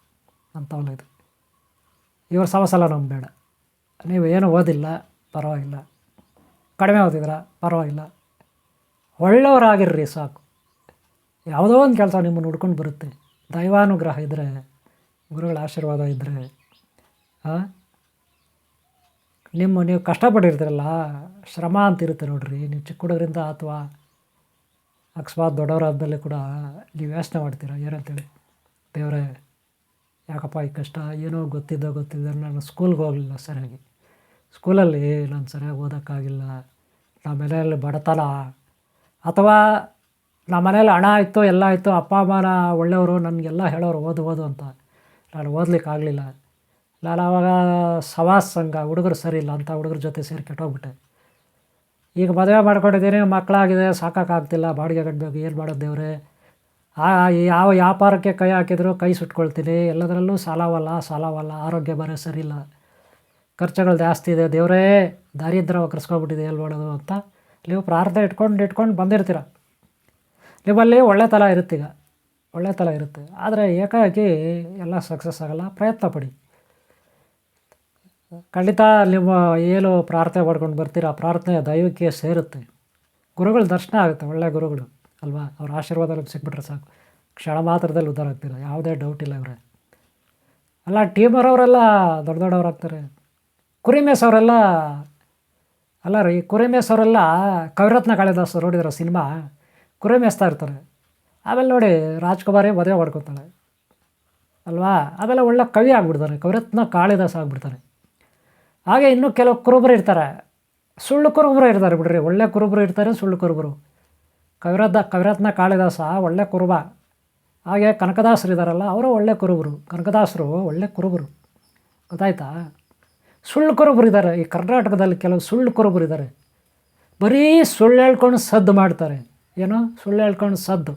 ಅಂಥವಲ್ಲ ಇದು. ಇವ್ರ ಸವಸಲ ನಮ್ಗೆ ಬೇಡ. ನೀವು ಏನು ಓದಿಲ್ಲ, ಪರವಾಗಿಲ್ಲ. ಕಡಿಮೆ ಓದಿದ್ರ ಪರವಾಗಿಲ್ಲ. ಒಳ್ಳೆಯವರಾಗಿರ್ರಿ, ಸಾಕು. ಯಾವುದೋ ಒಂದು ಕೆಲಸ ನಿಮ್ಮನ್ನು ಹುಡ್ಕೊಂಡು ಬರುತ್ತೆ. ದೈವಾನುಗ್ರಹ ಇದ್ದರೆ ಗುರುಗಳ ಆಶೀರ್ವಾದ ಇದ್ದರೆ ಹಾಂ ನಿಮ್ಮ ನೀವು ಕಷ್ಟಪಟ್ಟಿರ್ತೀರಲ್ಲ, ಶ್ರಮ ಅಂತ ಇರುತ್ತೆ ನೋಡ್ರಿ. ನೀವು ಚಿಕ್ಕ ಹುಡುಗರಿಂದ ಅಥವಾ ಅಕಸ್ಮಾತ್ ದೊಡ್ಡವರಾದ್ಮೇಲೆ ಕೂಡ ನೀವು ಯೋಚನೆ ಮಾಡ್ತೀರ, ಏನಂತೇಳಿ? ದೇವರೇ, ಯಾಕಪ್ಪ ಈ ಕಷ್ಟ? ಏನೋ ಗೊತ್ತಿದ್ದೋ ಗೊತ್ತಿದ್ದ ನಾನು ಸ್ಕೂಲ್ಗೆ ಹೋಗಲಿಲ್ಲ ಸರಿಯಾಗಿ. ಸ್ಕೂಲಲ್ಲಿ ನಾನು ಸರಿಯಾಗಿ ಓದೋಕ್ಕಾಗಿಲ್ಲ. ನಮ್ಮ ಮನೆಯಲ್ಲಿ ಬಡತನ. ಅಥವಾ ನಮ್ಮ ಮನೇಲಿ ಹಣ ಇತ್ತು ಎಲ್ಲ ಇತ್ತು ಅಪ್ಪ, ಅಮ್ಮನ ಒಳ್ಳೆಯವರು, ನನಗೆಲ್ಲ ಹೇಳೋರು ಓದು ಓದು ಅಂತ. ನಾನು ಓದಲಿಕ್ಕೆ ಆಗಲಿಲ್ಲ ನಾನು ಆವಾಗ ಸವಾಸ್ ಸಂಘ ಹುಡುಗರು ಸರಿ ಇಲ್ಲ ಅಂತ ಹುಡುಗರ ಜೊತೆ ಸೇರಿ ಕೆಟ್ಟೋಗ್ಬಿಟ್ಟೆ. ಈಗ ಮದುವೆ ಮಾಡ್ಕೊಂಡಿದ್ದೀನಿ ಮಕ್ಕಳಾಗಿದೆ ಸಾಕಾಗ್ತಿಲ್ಲ ಬಾಡಿಗೆ ಕಟ್ಟಬೇಕು ಏನು ಮಾಡೋದು ದೇವ್ರೆ? ಆ ಯಾವ ವ್ಯಾಪಾರಕ್ಕೆ ಕೈ ಹಾಕಿದ್ರು ಕೈ ಸುಟ್ಕೊಳ್ತೀನಿ, ಎಲ್ಲದರಲ್ಲೂ ಸಾಲವಲ್ಲ ಸಾಲವಲ್ಲ, ಆರೋಗ್ಯ ಬರೋ ಸರಿಯಿಲ್ಲ ಖರ್ಚುಗಳು ಜಾಸ್ತಿ ಇದೆ, ದೇವರೇ ದಾರಿದ್ರ್ಯ ಕರ್ಸ್ಕೊಬಿಟ್ಟಿದೆ ಎಲ್ಲಿ ಮಾಡೋದು ಅಂತ ನೀವು ಪ್ರಾರ್ಥನೆ ಇಟ್ಕೊಂಡು ಇಟ್ಕೊಂಡು ಬಂದಿರ್ತೀರ. ನಿಮ್ಮಲ್ಲಿ ಒಳ್ಳೆ ತಲ ಇರುತ್ತೆ ಈಗ ಒಳ್ಳೆ ತಲ ಇರುತ್ತೆ. ಆದರೆ ಏಕಾಗಿ ಎಲ್ಲ ಸಕ್ಸಸ್ ಆಗಲ್ಲ, ಪ್ರಯತ್ನ ಪಡಿ. ಖಂಡಿತ ನಿಮ್ಮ ಏನು ಪ್ರಾರ್ಥನೆ ಮಾಡ್ಕೊಂಡು ಬರ್ತೀರ, ಆ ಪ್ರಾರ್ಥನೆ ದೈವಕ್ಕೆ ಸೇರುತ್ತೆ. ಗುರುಗಳು ದರ್ಶನ ಆಗುತ್ತೆ ಒಳ್ಳೆಯ ಗುರುಗಳು, ಅಲ್ವಾ? ಅವ್ರ ಆಶೀರ್ವಾದ ನಮ್ಗೆ ಸಿಕ್ಬಿಟ್ರೆ ಸಾಕು. ಕ್ಷಣ ಮಾತ್ರದಲ್ಲಿ ಉದ್ಧಾರ ಆಗ್ತೀರ? ಯಾವುದೇ ಡೌಟ್ ಇಲ್ಲ ಇವರೇ. ಅಲ್ಲ ಟೀಮರ್ ಅವರೆಲ್ಲ ದೊಡ್ಡ ದೊಡ್ಡವ್ರು ಆಗ್ತಾರೆ ಕುರಿಮೇಸ್ ಅವರೆಲ್ಲ, ಅಲ್ಲ ರೀ, ಕುರಿಮೇಸ್ ಅವರೆಲ್ಲ ಕವಿರತ್ನ ಕಾಳಿದಾಸ್ ನೋಡಿದ್ರೆ ಸಿನಿಮಾ? ಕುರಿ ಮೇಯಿಸ್ತಾ ಇರ್ತಾರೆ. ಆಮೇಲೆ ನೋಡಿ, ರಾಜ್ಕುಮಾರಿ ಮದುವೆ ಮಾಡ್ಕೊತಾಳೆ ಅಲ್ವಾ? ಆಮೇಲೆ ಒಳ್ಳೆ ಕವಿ ಆಗ್ಬಿಡ್ತಾರೆ, ಕವಿರತ್ನ ಕಾಳಿದಾಸ ಆಗ್ಬಿಡ್ತಾನೆ ಹಾಗೆ ಇನ್ನೂ ಕೆಲವು ಕುರುಬರು ಇರ್ತಾರೆ. ಸುಳ್ಳು ಕುರುಬರು ಇರ್ತಾರೆ ಬಿಡ್ರಿ. ಒಳ್ಳೆ ಕುರುಬರು ಇರ್ತಾರೆ, ಸುಳ್ಳು ಕುರುಬರು. ಕವಿರತ್ನ ಕವಿರತ್ನ ಕಾಳಿದಾಸ ಒಳ್ಳೆ ಕುರುಬ. ಹಾಗೆ ಕನಕದಾಸರು ಇದ್ದಾರಲ್ಲ ಅವರು ಒಳ್ಳೆ ಕುರುಬರು. ಕನಕದಾಸರು ಒಳ್ಳೆ ಕುರುಬರು. ಗೊತ್ತಾಯ್ತಾ? ಸುಳ್ಳು ಕುರುಬರು ಇದ್ದಾರೆ ಈ ಕರ್ನಾಟಕದಲ್ಲಿ ಕೆಲವು ಸುಳ್ಳು ಕುರುಬರು ಇದ್ದಾರೆ ಬರೀ ಸುಳ್ಳು ಹೇಳ್ಕೊಂಡು ಸದ್ದು ಮಾಡ್ತಾರೆ. ಏನು? ಸುಳ್ಳು ಹೇಳ್ಕೊಂಡು ಸದ್ದು.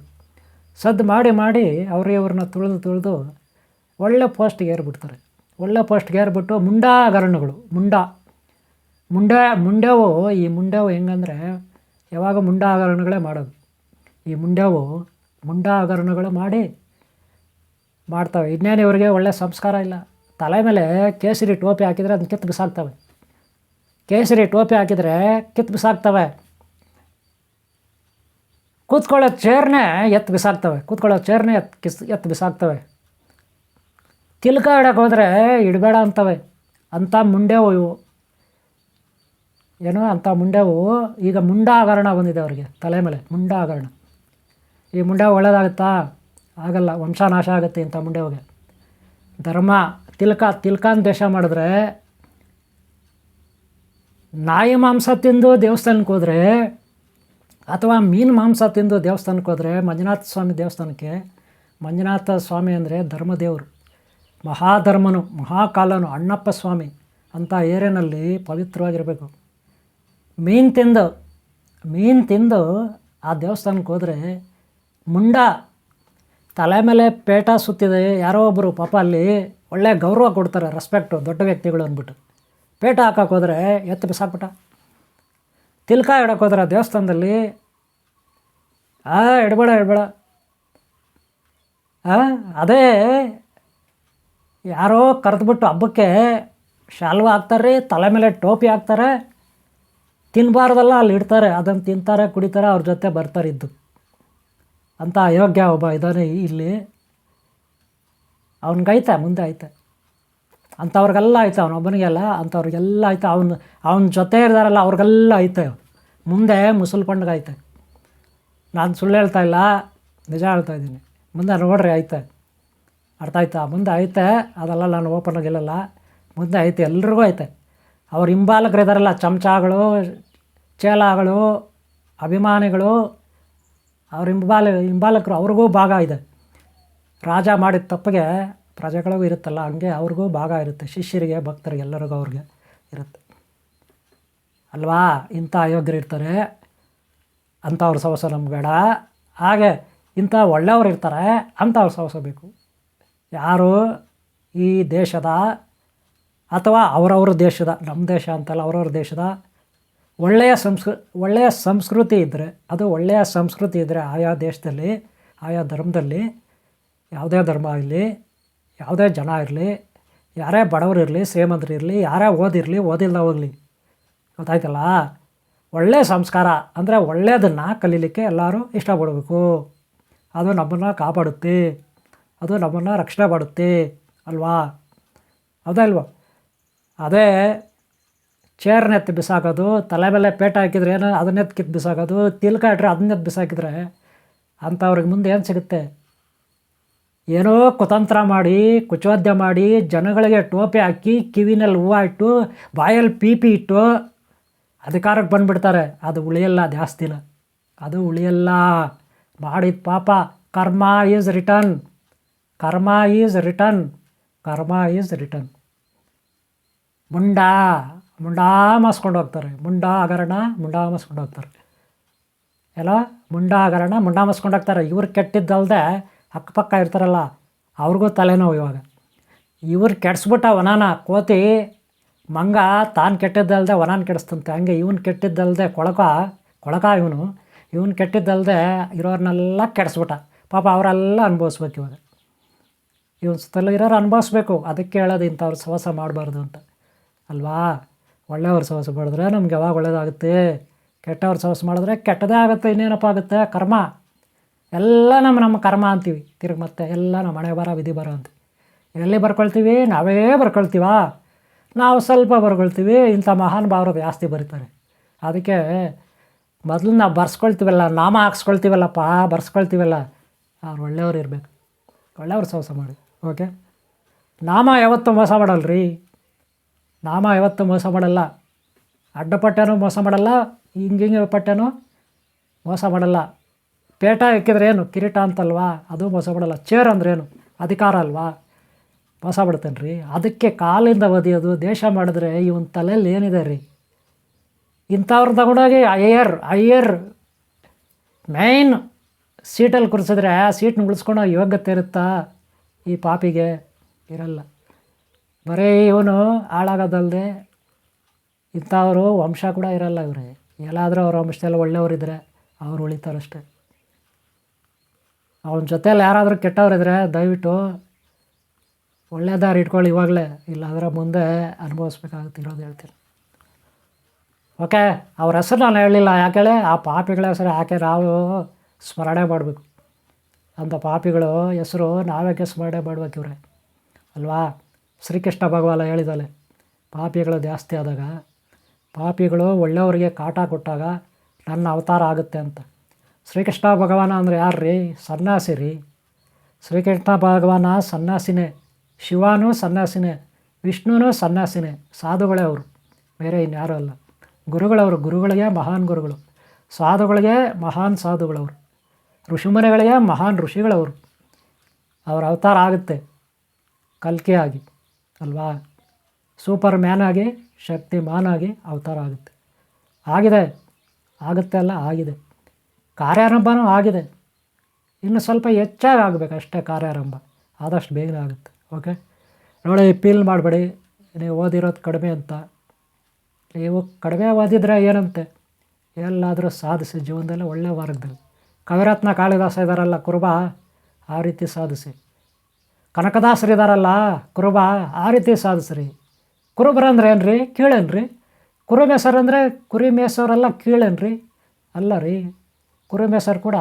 ಸದ್ದು ಮಾಡಿ ಮಾಡಿ ಅವರೇ ಇವ್ರನ್ನ ತುಳಿದು ತುಳಿದು ಒಳ್ಳೆ ಪೋಸ್ಟಿಗೆ ಏರ್ಬಿಡ್ತಾರೆ. ಒಳ್ಳೆ ಪೋಸ್ಟ್ಗೆ ಏರ್ಬಿಟ್ಟು ಮುಂಡಾಗರಣಗಳು ಮುಂಡ ಮುಂಡ. ಮುಂಡೆವು, ಈ ಮುಂಡೆವು ಹೆಂಗಂದರೆ ಯಾವಾಗ ಮುಂಡಾಗರಣಗಳೇ ಮಾಡೋದು? ಈ ಮುಂಡೆವು ಮುಂಡಾಗರಣಗಳು ಮಾಡಿ ಮಾಡ್ತವೆ. ಇನ್ನೇನು ಇವರಿಗೆ ಒಳ್ಳೆ ಸಂಸ್ಕಾರ ಇಲ್ಲ. ತಲೆ ಮೇಲೆ ಕೇಸರಿ ಟೋಪಿ ಹಾಕಿದರೆ ಅದನ್ನ ಕಿತ್ತು ಬಿಸಾಕ್ತವೆ. ಕೇಸರಿ ಟೋಪಿ ಹಾಕಿದರೆ ಕಿತ್ತು ಬಿಸಾಕ್ತವೆ. ಕೂತ್ಕೊಳ್ಳೋ ಚೇರ್ನೇ ಎತ್ತು ಬಿಸಾಕ್ತವೆ. ಕೂತ್ಕೊಳ್ಳೋ ಚೇರ್ನೇ ಎತ್ತು ಕಿಸ್, ಎತ್ತು ಬಿಸಾಕ್ತವೆ. ತಿಲ್ಕ ಇಡಕ್ಕೆ ಹೋದರೆ ಇಡಬೇಡ ಅಂತವೆ. ಅಂಥ ಮುಂಡೆವು ಇವು. ಏನು ಅಂಥ ಮುಂಡೆವು. ಈಗ ಮುಂಡ ಹಗರಣ ಬಂದಿದೆ ಅವರಿಗೆ, ತಲೆ ಮೇಲೆ ಮುಂಡ ಹಗರಣ ಈ ಮುಂಡೆ ಒಳ್ಳೇದಾಗುತ್ತಾ? ಆಗಲ್ಲ, ವಂಶನಾಶ ಆಗುತ್ತೆ ಇಂಥ ಮುಂಡೆವಿಗೆ. ಧರ್ಮ, ತಿಲ್ಕ, ತಿಲ್ಕಾನ್ ದೇಶ ಮಾಡಿದ್ರೆ, ನಾಯಿ ಮಾಂಸ ತಿಂದು ದೇವಸ್ಥಾನಕ್ಕೆ ಹೋದರೆ, ಅಥವಾ ಮೀನು ಮಾಂಸ ತಿಂದು ದೇವಸ್ಥಾನಕ್ಕೆ ಹೋದರೆ, ಮಂಜುನಾಥ ಸ್ವಾಮಿ ದೇವಸ್ಥಾನಕ್ಕೆ, ಮಂಜುನಾಥ ಸ್ವಾಮಿ ಅಂದರೆ ಧರ್ಮದೇವರು. ಮಹಾಧರ್ಮನು, ಮಹಾಕಾಲನು ಅಣ್ಣಪ್ಪ ಸ್ವಾಮಿ ಅಂಥ ಏರಿಯಾನಲ್ಲಿ ಪವಿತ್ರವಾಗಿರಬೇಕು. ಮೀನು ತಿಂದು ಮೀನು ತಿಂದು ಆ ದೇವಸ್ಥಾನಕ್ಕೆ ಹೋದರೆ ಮುಂಡ ತಲೆ ಮೇಲೆ ಪೇಟ ಸುತ್ತಿದೆ. ಯಾರೋ ಒಬ್ಬರು ಪಾಪ ಅಲ್ಲಿ ಒಳ್ಳೆ ಗೌರವ ಕೊಡ್ತಾರೆ ರೆಸ್ಪೆಕ್ಟು ದೊಡ್ಡ ವ್ಯಕ್ತಿಗಳು ಅಂದ್ಬಿಟ್ಟು. ಪೇಟ ಹಾಕಕ್ಕೆ ಹೋದರೆ ಎತ್ತು ಬಿಸಾಕ್ಬಿಟ್ಟ. ತಿಲ್ಕ ಇಡಕ್ಕೆ ಹೋದ್ರೆ ದೇವಸ್ಥಾನದಲ್ಲಿ, ಆ ಎಡಬೇಡ ಆ, ಅದೇ ಯಾರೋ ಕರೆದ್ಬಿಟ್ಟು ಹಬ್ಬಕ್ಕೆ ಶಾಲ್ವ ಹಾಕ್ತಾರೆ ರೀ ತಲೆ ಮೇಲೆ ಟೋಪಿ ಹಾಕ್ತಾರೆ ತಿನ್ನಬಾರ್ದಲ್ಲ ಅಲ್ಲಿ ಇಡ್ತಾರೆ, ಅದನ್ನು ತಿಂತಾರೆ, ಕುಡಿತಾರೆ, ಅವ್ರ ಜೊತೆ ಬರ್ತಾರೆ ಇದ್ದು. ಅಂತ ಅಯೋಗ್ಯ ಒಬ್ಬ ಇದ್ದಾನೆ ಇಲ್ಲಿ. ಅವನಿಗೈತೆ ಮುಂದೆ ಐತೆ. ಅಂಥವ್ರಿಗೆಲ್ಲ ಐತೆ ಅವನೊಬ್ಬನಿಗೆಲ್ಲ ಅಂಥವ್ರಿಗೆಲ್ಲ ಐತೆ. ಅವನು, ಅವನ ಜೊತೆ ಇರ್ತಾರಲ್ಲ ಅವ್ರಿಗೆಲ್ಲ ಐತೆ. ಮುಂದೆ ಮುಸಲ್ಪಂಡ್ಗೆ ಐತೆ. ನಾನು ಸುಳ್ಳು ಹೇಳ್ತಾ ಇಲ್ಲ, ನಿಜ ಹೇಳ್ತಾ ಇದ್ದೀನಿ. ಮುಂದೆ ನೋಡ್ರಿ, ಐತೆ. ಅರ್ಥ ಆಯ್ತಾ? ಮುಂದೆ ಐತೆ ಅದೆಲ್ಲ ನಾನು ಓಪನ್ ಆಗಿಲ್ಲಲ್ಲ ಮುಂದೆ ಐತೆ ಎಲ್ರಿಗೂ ಐತೆ ಅವ್ರು ಹಿಂಬಾಲಕರು ಇದ್ದಾರಲ್ಲ ಚಮಚಗಳು ಚೇಲಾಗಳು ಅಭಿಮಾನಿಗಳು, ಅವ್ರ ಹಿಂಬಾಲ, ಹಿಂಬಾಲಕರು ಅವ್ರಿಗೂ ಭಾಗ ಇದೆ. ರಾಜ ಮಾಡಿದ ತಪ್ಪಿಗೆ ಪ್ರಜೆಗಳಿಗೂ ಇರುತ್ತಲ್ಲ, ಹಂಗೆ ಅವ್ರಿಗೂ ಭಾಗ ಇರುತ್ತೆ. ಶಿಷ್ಯರಿಗೆ, ಭಕ್ತರಿಗೆ, ಎಲ್ಲರಿಗೂ ಅವ್ರಿಗೆ ಇರುತ್ತೆ. ಅಲ್ವಾ? ಇಂಥ ಅಯೋಗ್ಯರು ಇರ್ತಾರೆ. ಅಂಥವ್ರ ಸವಸ ನಮ್ಗೆ ಬೇಡ. ಹಾಗೆ ಇಂಥ ಒಳ್ಳೆಯವ್ರು ಇರ್ತಾರೆ, ಅಂಥವ್ರ ಸವಸ ಬೇಕು. ಯಾರು ಈ ದೇಶದ ಅಥವಾ ಅವರವ್ರ ದೇಶದ, ನಮ್ಮ ದೇಶ ಅಂತಲ್ಲ, ಅವರವ್ರ ದೇಶದ ಒಳ್ಳೆಯ ಸಂಸ್ಕೃ, ಒಳ್ಳೆಯ ಸಂಸ್ಕೃತಿ ಇದ್ದರೆ ಅದು ಒಳ್ಳೆಯ ಸಂಸ್ಕೃತಿ ಇದ್ದರೆ ಆಯಾ ದೇಶದಲ್ಲಿ, ಆಯಾ ಧರ್ಮದಲ್ಲಿ, ಯಾವುದೇ ಧರ್ಮ ಆಗಲಿ ಯಾವುದೇ ಜನ ಇರಲಿ, ಯಾರೇ ಬಡವರು ಇರಲಿ, ಶ್ರೀಮಂತರು ಇರಲಿ, ಯಾರೇ ಓದಿರಲಿ, ಓದಿಲ್ಲ ಹೋಗಲಿ. ಗೊತ್ತಾಯ್ತಲ್ಲ? ಒಳ್ಳೆಯ ಸಂಸ್ಕಾರ ಅಂದರೆ ಒಳ್ಳೆಯದನ್ನು ಕಲೀಲಿಕ್ಕೆ ಎಲ್ಲರೂ ಇಷ್ಟಪಡಬೇಕು. ಅದು ನಮ್ಮನ್ನು ಕಾಪಾಡುತ್ತೆ. ಅದು ನಮ್ಮನ್ನು ರಕ್ಷಣೆ ಮಾಡುತ್ತೆ ಅಲ್ವಾ? ಹೌದಾ ಇಲ್ವಾ? ಅದೇ ಚೇರ್ನೆತ್ತಿ ಬಿಸಾಕೋದು, ತಲೆ ಮೇಲೆ ಪೇಟ ಹಾಕಿದ್ರೆ ಏನೋ ಅದನ್ನೆತ್ತು ಕಿತ್ತು ಬಿಸಾಕೋದು ತಿಲ್ಕ ಇಟ್ರೆ ಅದನ್ನೆತ್ತು ಬಿಸಾಕಿದ್ರೆ ಅಂಥವ್ರಿಗೆ ಮುಂದೆ ಏನು ಸಿಗುತ್ತೆ? ಏನೋ ಕುತಂತ್ರ ಮಾಡಿ, ಕುಚೋದ್ಯ ಮಾಡಿ, ಜನಗಳಿಗೆ ಟೋಪಿ ಹಾಕಿ, ಕಿವಿನಲ್ಲಿ ಹೂವು ಇಟ್ಟು, ಬಾಯಲ್ಲಿ ಪೀಪಿ ಇಟ್ಟು ಅಧಿಕಾರಕ್ಕೆ ಬಂದುಬಿಡ್ತಾರೆ. ಅದು ಉಳಿಯಲ್ಲ ಜಾಸ್ತಿನ ಅದು ಉಳಿಯಲ್ಲ. ಮಾಡಿದ ಪಾಪ karma is return karma is return. Karma is return. Munda ಮುಂಡಾ ಮಾಸ್ಕೊಂಡು ಹೋಗ್ತಾರೆ. ಮುಂಡಾ ಹಗರಣ, ಮುಂಡಾ ಮಾಸ್ಕೊಂಡು ಹೋಗ್ತಾರೆ. ಎಲ್ಲ ಮುಂಡಾ ಹಗರಣ, ಮುಂಡಾ ಮಾಸ್ಕೊಂಡು ಹೋಗ್ತಾರೆ. ಇವ್ರು ಕೆಟ್ಟಿದ್ದಲ್ದೆ ಅಕ್ಕಪಕ್ಕ ಇರ್ತಾರಲ್ಲ, ಅವ್ರಿಗೂ ತಲೆನೋವು ಇವಾಗ. ಇವ್ರು ಕೆಡಿಸ್ಬಿಟ್ಟ ವನಾನ, ಕೋತಿ, ಮಂಗ ತಾನು ಕೆಟ್ಟಿದ್ದಲ್ದೆ ವನಾನ ಕೆಡಿಸ್ತಂತೆ ಹಂಗೆ ಇವನು ಕೆಟ್ಟಿದ್ದಲ್ದೆ ಕೊಳಕ ಕೊಳಕ ಇವನು. ಇವನು ಕೆಟ್ಟಿದ್ದಲ್ದೆ ಇರೋರನ್ನೆಲ್ಲ ಕೆಡಿಸ್ಬಿಟ್ಟ. ಪಾಪ ಅವರೆಲ್ಲ ಅನುಭವಿಸ್ಬೇಕು ಇವಾಗ. ಇವನ್ ಸುತ್ತಲೂ ಇರೋರು ಅನುಭವಿಸ್ಬೇಕು. ಅದಕ್ಕೆ ಹೇಳೋದು ಇಂಥವ್ರು ಸವಾಸ ಮಾಡಬಾರ್ದು ಅಂತ. ಅಲ್ವಾ? ಒಳ್ಳೆಯವ್ರ ಸಹವಾಸ ಮಾಡಿದ್ರೆ ನಮ್ಗೆ ಯಾವಾಗ ಒಳ್ಳೇದಾಗುತ್ತೆ? ಕೆಟ್ಟವ್ರ ಸಹವಾಸ ಮಾಡಿದ್ರೆ ಕೆಟ್ಟದೇ ಆಗುತ್ತೆ, ಇನ್ನೇನಪ್ಪ ಆಗುತ್ತೆ? ಕರ್ಮ. ಎಲ್ಲ ನಮ್ಮ ನಮ್ಮ ಕರ್ಮ ಅಂತೀವಿ. ತಿರುಗಿ ಮತ್ತೆ ಎಲ್ಲ ನಮ್ಮ ಮನೆ ಬರ ವಿಧಿ ಬರ ಅಂತ ಎಲ್ಲಿ ಬರ್ಕೊಳ್ತೀವಿ? ನಾವೇ ಬರ್ಕೊಳ್ತೀವ? ನಾವು ಸ್ವಲ್ಪ ಬರ್ಕೊಳ್ತೀವಿ. ಇಂಥ ಮಹಾನ್ ಭಾವರು ಜಾಸ್ತಿ ಬರೀತಾರೆ. ಅದಕ್ಕೆ ಮೊದಲು ನಾವು ಬರ್ಸ್ಕೊಳ್ತೀವಲ್ಲ, ನಾಮ ಹಾಕ್ಸ್ಕೊಳ್ತೀವಲ್ಲಪ್ಪ, ಬರ್ಸ್ಕೊಳ್ತೀವಲ್ಲ. ಅವ್ರು ಒಳ್ಳೆಯವ್ರು ಇರಬೇಕು. ಒಳ್ಳೆಯವ್ರು ಸಹವಾಸ ಮಾಡಿ. ಓಕೆ? ನಾಮ ಯಾವತ್ತೂ ಮೋಸ ಮಾಡಲ್ರಿ. ನಾಮ ಯಾವತ್ತೂ ಮೋಸ ಮಾಡಲ್ಲ. ಅಡ್ಡಪಟ್ಟೆನೂ ಮೋಸ ಮಾಡಲ್ಲ. ಹಿಂಗೆ ಪಟ್ಟೆನೂ ಮೋಸ ಮಾಡಲ್ಲ. ಪೇಟ ಇಕ್ಕಿದ್ರೆ ಏನು? ಕಿರೀಟ ಅಂತಲ್ವಾ? ಅದು ಮೋಸ ಮಾಡಲ್ಲ. ಚೇರ್ ಅಂದ್ರೇನು ಅಧಿಕಾರ ಅಲ್ವಾ? ಮೋಸ ಬಿಡ್ತೇನೆ ರೀ ಅದಕ್ಕೆ ಕಾಲಿಂದ ಒದಿಯೋದು, ದೇಶ ಮಾಡಿದ್ರೆ ಇವನ ತಲೆಯಲ್ಲಿ ಏನಿದೆ ರೀ? ಇಂಥವ್ರು ತಗೊಂಡೋಗಿ ಅಯ್ಯರ್ ಅಯ್ಯರ್ ಮೇಯ್ನ್ ಸೀಟಲ್ಲಿ ಕುರಿಸಿದ್ರೆ ಆ ಸೀಟ್ನ ಉಳಿಸ್ಕೊಳೋ ಯೋಗ್ಯತೆ ಇರುತ್ತಾ? ಈ ಪಾಪಿಗೆ ಇರಲ್ಲ. ಬರೀ ಇವನು ಹಾಳಾಗೋದಲ್ಲದೆ ಇಂಥವರು ವಂಶ ಕೂಡ ಇರಲ್ಲ ಇವ್ರೆ ಎಲ್ಲಾದರೂ ಅವ್ರ ವಂಶದಲ್ಲಿ ಒಳ್ಳೆಯವರಿದ್ದರೆ ಅವ್ರು ಉಳಿತಾರಷ್ಟೆ. ಅವನ ಜೊತೇಲಿ ಯಾರಾದರೂ ಕೆಟ್ಟವರಿದ್ರೆ ದಯವಿಟ್ಟು ಒಳ್ಳೆ ದಾರಿ ಇಟ್ಕೊಳ್ಳಿ ಇವಾಗಲೇ. ಇಲ್ಲಾಂದ್ರೆ ಮುಂದೆ ಅನುಭವಿಸ್ಬೇಕಾಗುತ್ತೆ ಇರೋದು ಹೇಳ್ತೀನಿ. ಓಕೆ, ಅವ್ರ ಹೆಸರು ನಾನು ಹೇಳಲಿಲ್ಲ ಯಾಕೇಳಿ ಆ ಪಾಪಿಗಳ ಹೆಸರು ಯಾಕೆ ನಾವು ಸ್ಮರಣೆ ಮಾಡಬೇಕು. ಅಂಥ ಪಾಪಿಗಳು ಹೆಸರು ನಾವೇ ಕೆಸ್ ಮಾಡ್ಬೇಕು ಇವ್ರೆ. ಅಲ್ವಾ? ಶ್ರೀಕೃಷ್ಣ ಭಗವಾನ ಹೇಳಿದಲೆ ಪಾಪಿಗಳು ಜಾಸ್ತಿ ಆದಾಗ, ಪಾಪಿಗಳು ಒಳ್ಳೆಯವರಿಗೆ ಕಾಟ ಕೊಟ್ಟಾಗ ನನ್ನ ಅವತಾರ ಆಗುತ್ತೆ ಅಂತ. ಶ್ರೀಕೃಷ್ಣ ಭಗವಾನ ಅಂದರೆ ಯಾರು ರೀ ಸನ್ಯಾಸಿ ರೀ ಶ್ರೀಕೃಷ್ಣ ಭಗವಾನ ಸನ್ಯಾಸಿನೇ, ಶಿವನೂ ಸನ್ಯಾಸಿನೇ, ವಿಷ್ಣುನೂ ಸನ್ಯಾಸಿನೇ, ಸಾಧುಗಳೇ ಅವರು. ಬೇರೆ ಇನ್ಯಾರೂ ಅಲ್ಲ. ಗುರುಗಳವರು, ಗುರುಗಳಿಗೆ ಮಹಾನ್ ಗುರುಗಳು. ಸಾಧುಗಳಿಗೆ ಮಹಾನ್ ಸಾಧುಗಳವರು. ಋಷಿಮುನಿಗಳಿಗೆ ಮಹಾನ್ ಋಷಿಗಳವರು. ಅವರ ಅವತಾರ ಆಗುತ್ತೆ. ಕಲ್ಕೆ ಆಗಿ, ಅಲ್ವಾ? ಸೂಪರ್ ಮ್ಯಾನ್ ಆಗಿ, ಶಕ್ತಿಮಾನ್ ಆಗಿ ಅವತಾರ ಆಗುತ್ತೆ. ಆಗಿದೆ. ಆಗುತ್ತೆ ಅಲ್ಲ, ಆಗಿದೆ. ಕಾರ್ಯಾರಂಭನೂ ಆಗಿದೆ. ಇನ್ನು ಸ್ವಲ್ಪ ಹೆಚ್ಚಾಗಿ ಆಗಬೇಕು ಅಷ್ಟೇ ಕಾರ್ಯಾರಂಭ. ಆದಷ್ಟು ಬೇಗನೆ ಆಗುತ್ತೆ. ಓಕೆ? ನೋಡಿ ಪೀಲ್ ಮಾಡಬೇಡಿ. ನೀವು ಓದಿರೋದು ಕಡಿಮೆ ಅಂತ. ನೀವು ಕಡಿಮೆ ಓದಿದ್ರೆ ಏನಂತೆ? ಎಲ್ಲಾದರೂ ಸಾಧಿಸಿ ಜೀವನದಲ್ಲಿ ಒಳ್ಳೆಯ ಮಾರ್ಗದಲ್ಲಿ. ಕವಿರತ್ನ ಕಾಳಿದಾಸ ಇದ್ದಾರಲ್ಲ ಕುರುಬ, ಆ ರೀತಿ ಸಾಧಿಸಿ. ಕನಕದಾಸರಿದಾರಲ್ಲ ಕುರುಬ, ಆ ರೀತಿ ಸಾಧಿಸ್ರಿ. ಕುರುಬರಂದ್ರೆ ಏನು ರೀ ಕೀಳೇನ್ರಿ. ಕುರು ಅಂದರೆ ಕುರಿ ಮೇಸೋರೆಲ್ಲ ಕೀಳೇನ್ರಿ? ಅಲ್ಲ ರೀ ಕುರಿ ಕೂಡ,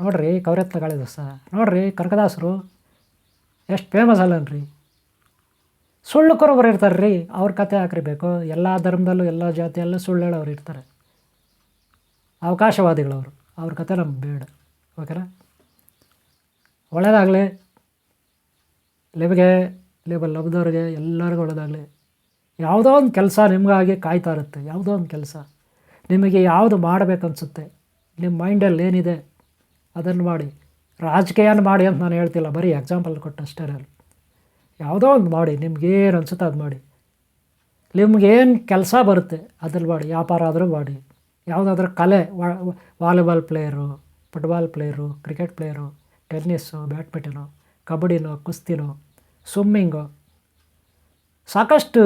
ನೋಡ್ರಿ ಕವರತ್ನ ಕಾಳಿದಾಸ, ನೋಡ್ರಿ ಕನಕದಾಸರು ಎಷ್ಟು ಫೇಮಸ್ ಅಲ್ಲನ್ರಿ. ಸುಳ್ಳು ಕುರುಬರು ಇರ್ತಾರೆ ರೀ ಅವ್ರ ಕತೆ ಹಾಕಿರ್ಬೇಕು. ಎಲ್ಲ ಧರ್ಮದಲ್ಲೂ, ಎಲ್ಲ ಜಾತಿಯಲ್ಲೂ ಸುಳ್ಳು ಹೇಳೋರು ಇರ್ತಾರೆ. ಅವಕಾಶವಾದಿಗಳವರು. ಅವ್ರ ಕತೆ ನಮ್ಗೆ ಬೇಡ. ಓಕೆನಾ ಒಳ್ಳೆಯದಾಗಲಿ ನಿಮಗೆ ಲೇಬಲ್ ಲಬ್ದವ್ರಿಗೆ ಎಲ್ಲರಿಗೂ ಒಳ್ಳೆಯದಾಗಲಿ ಯಾವುದೋ ಒಂದು ಕೆಲಸ ನಿಮಗಾಗಿ ಕಾಯ್ತಾ ಇರುತ್ತೆ. ಯಾವುದೋ ಒಂದು ಕೆಲಸ. ನಿಮಗೆ ಯಾವುದು ಮಾಡಬೇಕನ್ಸುತ್ತೆ. ನಿಮ್ಮ ಮೈಂಡಲ್ಲಿ ಏನಿದೆ ಅದನ್ನು ಮಾಡಿ. ರಾಜಕೀಯನ ಮಾಡಿ ಅಂತ ನಾನು ಹೇಳ್ತಿಲ್ಲ. ಬರೀ ಎಕ್ಸಾಂಪಲ್ ಕೊಟ್ಟಷ್ಟೇ ನಾನು. ಯಾವುದೋ ಒಂದು ಮಾಡಿ. ನಿಮ್ಗೇನು ಅನಿಸುತ್ತೆ ಅದು ಮಾಡಿ. ನಿಮ್ಗೇನು ಕೆಲಸ ಬರುತ್ತೆ, ಅದ್ರಲ್ಲಿ ಮಾಡಿ. ವ್ಯಾಪಾರ ಆದರೂ ಮಾಡಿ. ಯಾವುದಾದ್ರೂ ಕಲೆ volleyball player football player, cricket player, tennis, badminton, ಕಬಡ್ಡಿನೋ, ಕುಸ್ತಿನೋ, ಸ್ವಿಮ್ಮಿಂಗು, ಸಾಕಷ್ಟು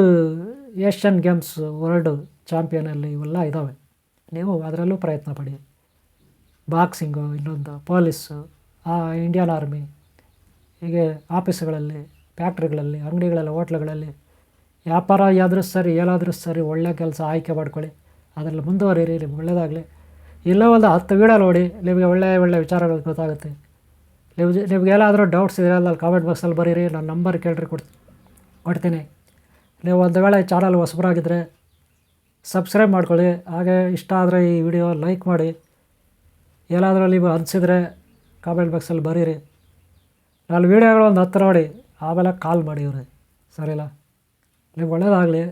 ಏಷ್ಯನ್ ಗೇಮ್ಸ್ ವರ್ಲ್ಡ್ ಚಾಂಪಿಯನಲ್ಲಿ ಇವೆಲ್ಲ ಇದ್ದಾವೆ ನೀವು ಅದರಲ್ಲೂ ಪ್ರಯತ್ನ ಪಡಿ. ಬಾಕ್ಸಿಂಗು, ಇನ್ನೊಂದು, ಪೊಲೀಸು ಇಂಡಿಯನ್ ಆರ್ಮಿ, ಹೀಗೆ ಆಫೀಸ್ಗಳಲ್ಲಿ, ಫ್ಯಾಕ್ಟ್ರಿಗಳಲ್ಲಿ, ಅಂಗಡಿಗಳಲ್ಲಿ, ಹೋಟ್ಲುಗಳಲ್ಲಿ, ವ್ಯಾಪಾರ ಆದರೂ ಸರಿ, ಏನಾದರೂ ಸರಿ ಒಳ್ಳೆಯ ಕೆಲಸ, ಆಯ್ಕೆ ಮಾಡ್ಕೊಳ್ಳಿ. ಅದರಲ್ಲಿ ಮುಂದುವರಿಯಿರಿ ನಿಮ್ಗೆ ಒಳ್ಳೆಯದಾಗಲಿ ಇಲ್ಲ ಒಂದು ಹತ್ತು ವೀಡಿಯೋ ನೋಡಿ, ನಿಮಗೆ ಒಳ್ಳೆಯ ಒಳ್ಳೆಯ ವಿಚಾರಗಳು ಗೊತ್ತಾಗುತ್ತೆ. ನಿಮ್ಗೆ ನಿಮಗೇನಾದರೂ ಡೌಟ್ಸ್ ಇದ್ರೆ ಅಲ್ಲಿ ಕಾಮೆಂಟ್ ಬಾಕ್ಸಲ್ಲಿ ಬರೀರಿ, ನನ್ನ ನಂಬರ್ ಕೇಳ್ರಿ ಕೊಡ್, ಕೊಡ್ತೀನಿ. ನೀವು ಒಂದು ವೇಳೆ ಚಾನಲ್ ಹೊಸಬರಾಗಿದ್ದರೆ ಸಬ್ಸ್ಕ್ರೈಬ್ ಮಾಡ್ಕೊಳ್ಳಿ. ಹಾಗೆ ಇಷ್ಟ ಆದರೆ ಈ ವಿಡಿಯೋ ಲೈಕ್ ಮಾಡಿ. ಏನಾದರೂ ನೀವು ಅನಿಸಿದರೆ ಕಾಮೆಂಟ್ ಬಾಕ್ಸಲ್ಲಿ ಬರೀರಿ. ನಾನು ವೀಡಿಯೋಗಳು ಒಂದು ಹತ್ತು ನೋಡಿ, ಆಮೇಲೆ ಕಾಲ್ ಮಾಡಿ ಇವ್ರಿ. ಸರಿಲ್ಲ ನಿಮ್ಗೆ ಒಳ್ಳೆಯದಾಗಲಿ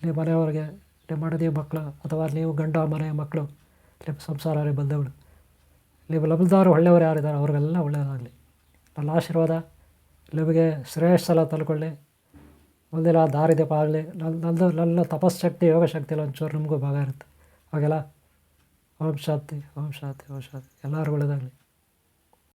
ನಿಮ್ಮ ಮನೆಯವ್ರಿಗೆ. ನಿಮ್ಮ ಮಾಡೋದೇ ಮಕ್ಕಳು ಅಥವಾ ನೀವು ಗಂಡ ಮನೆಯ ಮಕ್ಕಳು ನಿಮ್ಮ ಸಂಸಾರ ಬಂದವಳು. ನೀವು ಲಭ್ಯದವರು ಒಳ್ಳೆಯವರು ಯಾರಿದ್ದಾರೆ? ಅವ್ರಿಗೆಲ್ಲ ಒಳ್ಳೆಯದಾಗಲಿ. ನನ್ನ ಆಶೀರ್ವಾದ ನಿಮಗೆ ಶ್ರೇಯಸ್ಸೆಲ್ಲ ತಲ್ಕೊಳ್ಳಿ. ಮುಂದಿನ ದಾರಿದೀಪ ಆಗಲಿ ನನ್ನ ನಂದು ನನ್ನ ತಪಸ್ಶಕ್ತಿ ಯೋಗ ಶಕ್ತಿ ಎಲ್ಲ ಒಂಚೂರು ನಿಮಗೂ ಭಾಗ ಇರುತ್ತೆ. ಹಾಗೆಲ್ಲ? ಓಂ ಶಾಂತಿ ಓಂ ಶಾಂತಿ ಓಂ ಶಾಂತಿ. ಎಲ್ಲರಿಗೂ ಒಳ್ಳೆಯದಾಗಲಿ.